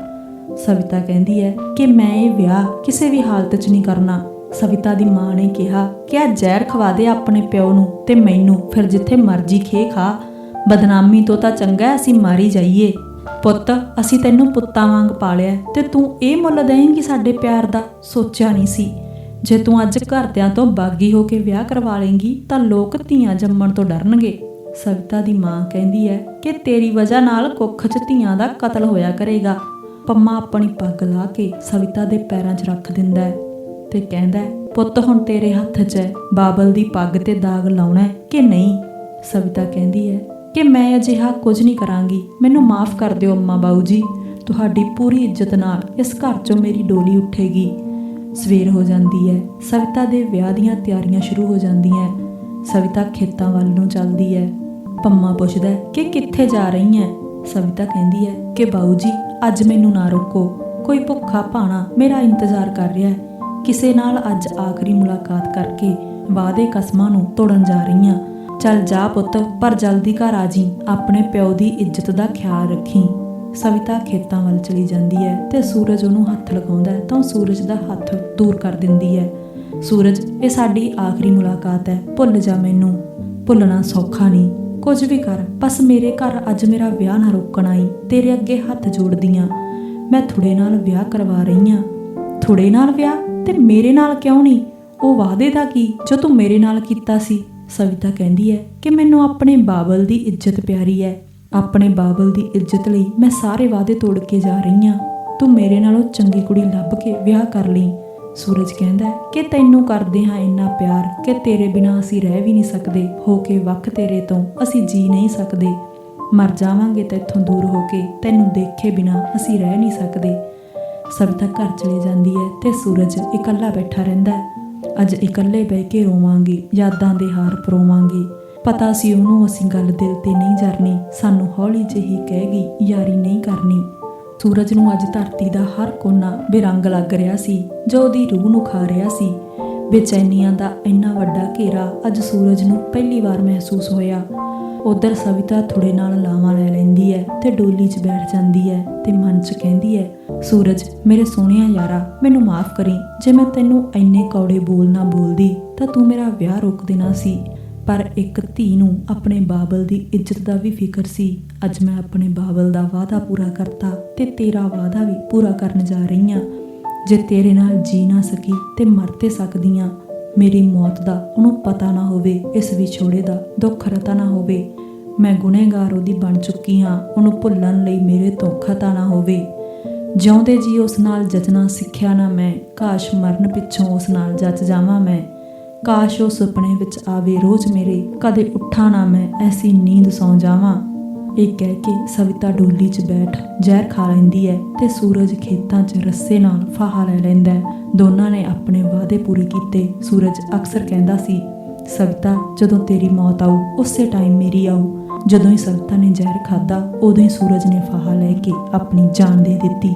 ਸਵਿਤਾ ਕਹਿੰਦੀ ਹੈ ਕਿ ਮੈਂ ਇਹ ਵਿਆਹ ਕਿਸੇ ਵੀ ਹਾਲਤ 'ਚ ਨਹੀਂ ਕਰਨਾ। ਸਵਿਤਾ ਦੀ ਮਾਂ ਨੇ ਕਿਹਾ ਕਿ ਆ ਜ਼ਹਿਰ ਖਵਾ ਦੇ ਆਪਣੇ ਪਿਓ ਨੂੰ ਤੇ ਮੈਨੂੰ, ਫਿਰ ਜਿੱਥੇ ਮਰਜ਼ੀ ਖੇ ਖਾ। ਬਦਨਾਮੀ ਤੋਂ ਤਾਂ ਚੰਗਾ ਅਸੀਂ ਮਾਰੀ ਜਾਈਏ। ਪੁੱਤ, ਅਸੀਂ ਤੈਨੂੰ ਪੁੱਤਾਂ ਵਾਂਗ ਪਾਲਿਆ ਤੇ ਤੂੰ ਇਹ ਮੁੱਲ ਦੇਂਗੀ ਸਾਡੇ ਪਿਆਰ ਦਾ? ਸੋਚਿਆ ਨਹੀਂ ਸੀ। ਜੇ ਤੂੰ ਅੱਜ ਘਰਦਿਆਂ ਤੋਂ ਬਾਗੀ ਹੋ ਕੇ ਵਿਆਹ ਕਰਵਾ ਲੇਂਗੀ ਤਾਂ ਲੋਕ ਧੀਆਂ ਜੰਮਣ ਤੋਂ ਡਰਨਗੇ। ਸਵਿਤਾ ਦੀ ਮਾਂ ਕਹਿੰਦੀ ਹੈ ਕਿ ਤੇਰੀ ਵਜ੍ਹਾ ਨਾਲ ਕੁੱਖ 'ਚ ਧੀਆਂ ਦਾ ਕਤਲ ਹੋਇਆ ਕਰੇਗਾ। ਪੰਮਾ ਆਪਣੀ ਪੱਗ ਲਾ ਕੇ ਸਵਿਤਾ ਦੇ ਪੈਰਾਂ 'ਚ ਰੱਖ ਦਿੰਦਾ ਹੈ ਤੇ ਕਹਿੰਦਾ ਪੁੱਤ, ਹੁਣ ਤੇਰੇ ਹੱਥ 'ਚ ਹੈ। ਬਾਬਲ ਦੀ ਪੱਗ ਤੇ ਦਾਗ ਲਾਉਣਾ ਕਿ ਨਹੀਂ? ਸਵਿਤਾ ਕਹਿੰਦੀ ਹੈ ਕਿ ਮੈਂ ਅਜਿਹਾ ਕੁਝ ਨਹੀਂ ਕਰਾਂਗੀ। ਮੈਨੂੰ ਮਾਫ ਕਰ ਦਿਓ ਅੰਮਾ ਬਾਊ ਜੀ। ਤੁਹਾਡੀ ਪੂਰੀ ਇੱਜ਼ਤ ਨਾਲ ਇਸ ਘਰ 'ਚੋਂ ਮੇਰੀ ਡੋਲੀ ਉੱਠੇਗੀ। ਸਵੇਰ ਹੋ ਜਾਂਦੀ ਹੈ। ਸਵਿਤਾ ਦੇ ਵਿਆਹ ਦੀਆਂ ਤਿਆਰੀਆਂ ਸ਼ੁਰੂ ਹੋ ਜਾਂਦੀਆਂ ਸਵਿਤਾ ਖੇਤਾਂ ਵੱਲ ਨੂੰ ਚੱਲਦੀ ਹੈ। ਪੰਮਾ ਪੁੱਛਦਾ ਕਿ ਕਿੱਥੇ ਜਾ ਰਹੀ ਹੈ? ਸਵਿਤਾ ਕਹਿੰਦੀ ਹੈ ਕਿ ਬਾਊ ਜੀ, ਅੱਜ ਮੈਨੂੰ ਨਾ ਰੋਕੋ। ਕੋਈ ਭੁੱਖਾ ਭਾਣਾ ਮੇਰਾ ਇੰਤਜ਼ਾਰ ਕਰ ਰਿਹਾ ਹੈ। ਕਿਸੇ ਨਾਲ ਅੱਜ ਆਖਰੀ ਮੁਲਾਕਾਤ ਕਰਕੇ ਵਾਅਦੇ ਕਸਮਾਂ ਨੂੰ ਤੋੜਨ ਜਾ ਰਹੀ ਹਾਂ ਚੱਲ ਜਾ ਪੁੱਤ, ਪਰ ਜਲਦੀ ਘਰ ਆ ਜੀ। ਆਪਣੇ ਪਿਓ ਦੀ ਇੱਜ਼ਤ ਦਾ ਖਿਆਲ ਰੱਖੀ। ਸਵਿਤਾ ਖੇਤਾਂ ਵੱਲ ਚਲੀ ਜਾਂਦੀ ਹੈ ਤੇ ਸੂਰਜ ਉਹਨੂੰ ਹੱਥ ਲਗਾਉਂਦਾ ਹੈ ਤਾਂ ਉਹ ਸੂਰਜ ਦਾ ਹੱਥ ਦੂਰ ਕਰ ਦਿੰਦੀ ਹੈ। ਸੂਰਜ, ਇਹ ਸਾਡੀ ਆਖਰੀ ਮੁਲਾਕਾਤ ਹੈ, ਭੁੱਲ ਜਾ ਮੈਨੂੰ। ਭੁੱਲਣਾ ਸੌਖਾ ਨਹੀਂ। ਕੁਝ ਵੀ ਕਰ, ਬਸ ਮੇਰੇ ਘਰ ਅੱਜ ਮੇਰਾ ਵਿਆਹ ਨਾ ਰੋਕਣ ਆਈ। ਤੇਰੇ ਅੱਗੇ ਹੱਥ ਜੋੜਦੀ ਜੋੜਦੀਆਂ। ਮੈਂ ਥੋੜੇ ਨਾਲ ਵਿਆਹ ਕਰਵਾ ਰਹੀ ਹਾਂ। ਥੋੜੇ ਨਾਲ ਵਿਆਹ? ਤੇ ਮੇਰੇ ਨਾਲ ਕਿਉਂ ਨਹੀਂ? ਉਹ ਵਾਅਦੇ ਦਾ ਕੀ? ਜੋ ਤੂੰ ਮੇਰੇ ਨਾਲ ਕੀਤਾ ਸੀ। ਸਵਿਤਾ ਕਹਿੰਦੀ ਹੈ ਕਿ ਮੈਨੂੰ ਆਪਣੇ ਬਾਬਲ ਦੀ ਇੱਜ਼ਤ ਪਿਆਰੀ ਹੈ। ਆਪਣੇ ਬਾਬਲ ਦੀ ਇੱਜ਼ਤ ਲਈ ਮੈਂ ਸਾਰੇ ਵਾਅਦੇ ਤੋੜ ਕੇ ਜਾ ਰਹੀ ਹਾਂ। ਤੂੰ ਮੇਰੇ ਨਾਲੋਂ ਚੰਗੀ ਕੁੜੀ ਲੱਭ ਕੇ ਵਿਆਹ ਕਰ ਲਈ। ਸੂਰਜ ਕਹਿੰਦਾ ਕਿ ਤੈਨੂੰ ਕਰਦੇ ਹਾਂ ਇੰਨਾ ਪਿਆਰ ਕਿ ਤੇਰੇ ਬਿਨਾਂ ਅਸੀਂ ਰਹਿ ਵੀ ਨਹੀਂ ਸਕਦੇ। ਹੋ ਕੇ ਵੱਖ ਤੇਰੇ ਤੋਂ ਅਸੀਂ ਜੀ ਨਹੀਂ ਸਕਦੇ। ਮਰ ਜਾਵਾਂਗੇ ਤਾਂ ਇੱਥੋਂ ਦੂਰ ਹੋ ਕੇ ਤੈਨੂੰ ਦੇਖੇ ਬਿਨਾਂ ਅਸੀਂ ਰਹਿ ਨਹੀਂ ਸਕਦੇ। ਸਵਿਤਾ ਘਰ ਚਲੇ ਜਾਂਦੀ ਹੈ ਤੇ ਸੂਰਜ ਇਕੱਲਾ ਬੈਠਾ ਰਹਿੰਦਾ ਹੈ। ਅੱਜ ਇਕੱਲੇ ਬਹਿ ਕੇ ਰੋਵਾਂਗੇ, ਯਾਦਾਂ ਦੇ ਹਾਰ ਪਰੋਵਾਂਗੇ। ਪਤਾ ਸੀ ਉਹਨੂੰ ਅਸੀਂ ਗੱਲ ਦਿਲ ਤੇ ਨਹੀਂ ਜਰਨੀ, ਸਾਨੂੰ ਹੌਲੀ ਜਿਹੀ ਕਹਿ ਗਈ, ਯਾਰੀ ਨਹੀਂ ਕਰਨੀ। ਸੂਰਜ ਨੂੰ ਅੱਜ ਧਰਤੀ ਦਾ ਹਰ ਕੋਨਾ ਬੇਰੰਗ ਲੱਗ ਰਿਹਾ ਸੀ, ਜੋ ਉਹਦੀ ਰੂਹ ਨੂੰ ਖਾ ਰਿਹਾ ਸੀ। ਬੇਚੈਨੀਆਂ ਦਾ ਇੰਨਾ ਵੱਡਾ ਘੇਰਾ ਅੱਜ ਸੂਰਜ ਨੂੰ ਪਹਿਲੀ ਵਾਰ ਮਹਿਸੂਸ ਹੋਇਆ। ਉਧਰ ਸਵਿਤਾ ਥੋੜੇ ਨਾਲ ਲਾਵਾਂ ਲੈ ਲੈਂਦੀ ਹੈ ਤੇ ਡੋਲੀ 'ਚ ਬੈਠ ਜਾਂਦੀ ਹੈ ਤੇ ਮਨ 'ਚ ਕਹਿੰਦੀ ਹੈ, ਸੂਰਜ, ਮੇਰੇ ਸੋਹਣਿਆ ਯਾਰਾ, ਮੈਨੂੰ ਮਾਫ ਕਰੀ। ਜੇ ਮੈਂ ਤੈਨੂੰ ਇੰਨੇ ਕੌੜੇ ਬੋਲ ਨਾ ਬੋਲਦੀ, ਤਾਂ ਤੂੰ ਮੇਰਾ ਵਿਆਹ ਰੋਕ ਦੇਣਾ ਸੀ। ਪਰ ਇੱਕ ਧੀ ਨੂੰ ਆਪਣੇ ਬਾਬਲ ਦੀ ਇੱਜ਼ਤ ਦਾ ਵੀ ਫਿਕਰ ਸੀ। ਅੱਜ ਮੈਂ ਆਪਣੇ ਬਾਬਲ ਦਾ ਵਾਅਦਾ ਪੂਰਾ ਕਰਤਾ ਤੇ ਤੇਰਾ ਵਾਅਦਾ ਵੀ ਪੂਰਾ ਕਰਨ ਜਾ ਰਹੀ ਹਾਂ। ਜੇ ਤੇਰੇ ਨਾਲ ਜੀ ਨਾ ਸਕੀ ਤੇ ਮਰ ਤੇ ਸਕਦੀ ਹਾਂ। ਮੇਰੀ ਮੌਤ ਦਾ ਉਹਨੂੰ ਪਤਾ ਨਾ ਹੋਵੇ, ਇਸ ਵਿਛੋੜੇ ਦਾ ਦੁੱਖ ਰਤਾ ਨਾ ਹੋਵੇ। ਮੈਂ ਗੁਨਹਗਾਰ ਉਹਦੀ ਬਣ ਚੁੱਕੀ ਹਾਂ, ਉਹਨੂੰ ਭੁੱਲਣ ਲਈ ਮੇਰੇ ਤੋਂ ਖਤਾ ਨਾ ਹੋਵੇ। ਜਿਉਂਦੇ ਜੀ ਉਸ ਨਾਲ ਜਜਣਾ ਸਿੱਖਿਆ ਨਾ ਮੈਂ, ਕਾਸ਼ ਮਰਨ ਪਿੱਛੋਂ ਉਸ ਨਾਲ ਜੱਜ ਜਾਵਾਂ ਮੈਂ। ਕਾਸ਼ ਉਹ ਸੁਪਨੇ ਵਿੱਚ ਆਵੇ ਰੋਜ਼ ਮੇਰੇ, ਕਦੇ ਉੱਠਾਂ ਨਾ ਮੈਂ, ਐਸੀ ਨੀਂਦ ਸੌਂ ਜਾਵਾਂ। ਇਹ ਕਹਿ ਕੇ ਸਵਿਤਾ ਡੋਲੀ 'ਚ ਬੈਠ ਜ਼ਹਿਰ ਖਾ ਲੈਂਦੀ ਹੈ ਤੇ ਸੂਰਜ ਖੇਤਾਂ 'ਚ ਰੱਸੇ ਨਾਲ ਫਾਹਾ ਲੈ ਲੈਂਦਾ ਦੋਨਾਂ ਨੇ ਆਪਣੇ ਵਾਅਦੇ ਪੂਰੇ ਕੀਤੇ। ਸੂਰਜ ਅਕਸਰ ਕਹਿੰਦਾ ਸੀ, ਸਵਿਤਾ, ਜਦੋਂ ਤੇਰੀ ਮੌਤ ਆਊ, ਉਸੇ ਟਾਈਮ ਮੇਰੀ ਆਊ। ਜਦੋਂ ਹੀ ਸਵਿਤਾ ਨੇ ਜ਼ਹਿਰ ਖਾਦਾ ਉਦੋਂ ਹੀ ਸੂਰਜ ਨੇ ਫਾਹਾ ਲੈ ਕੇ ਆਪਣੀ ਜਾਨ ਦੇ ਦਿੱਤੀ।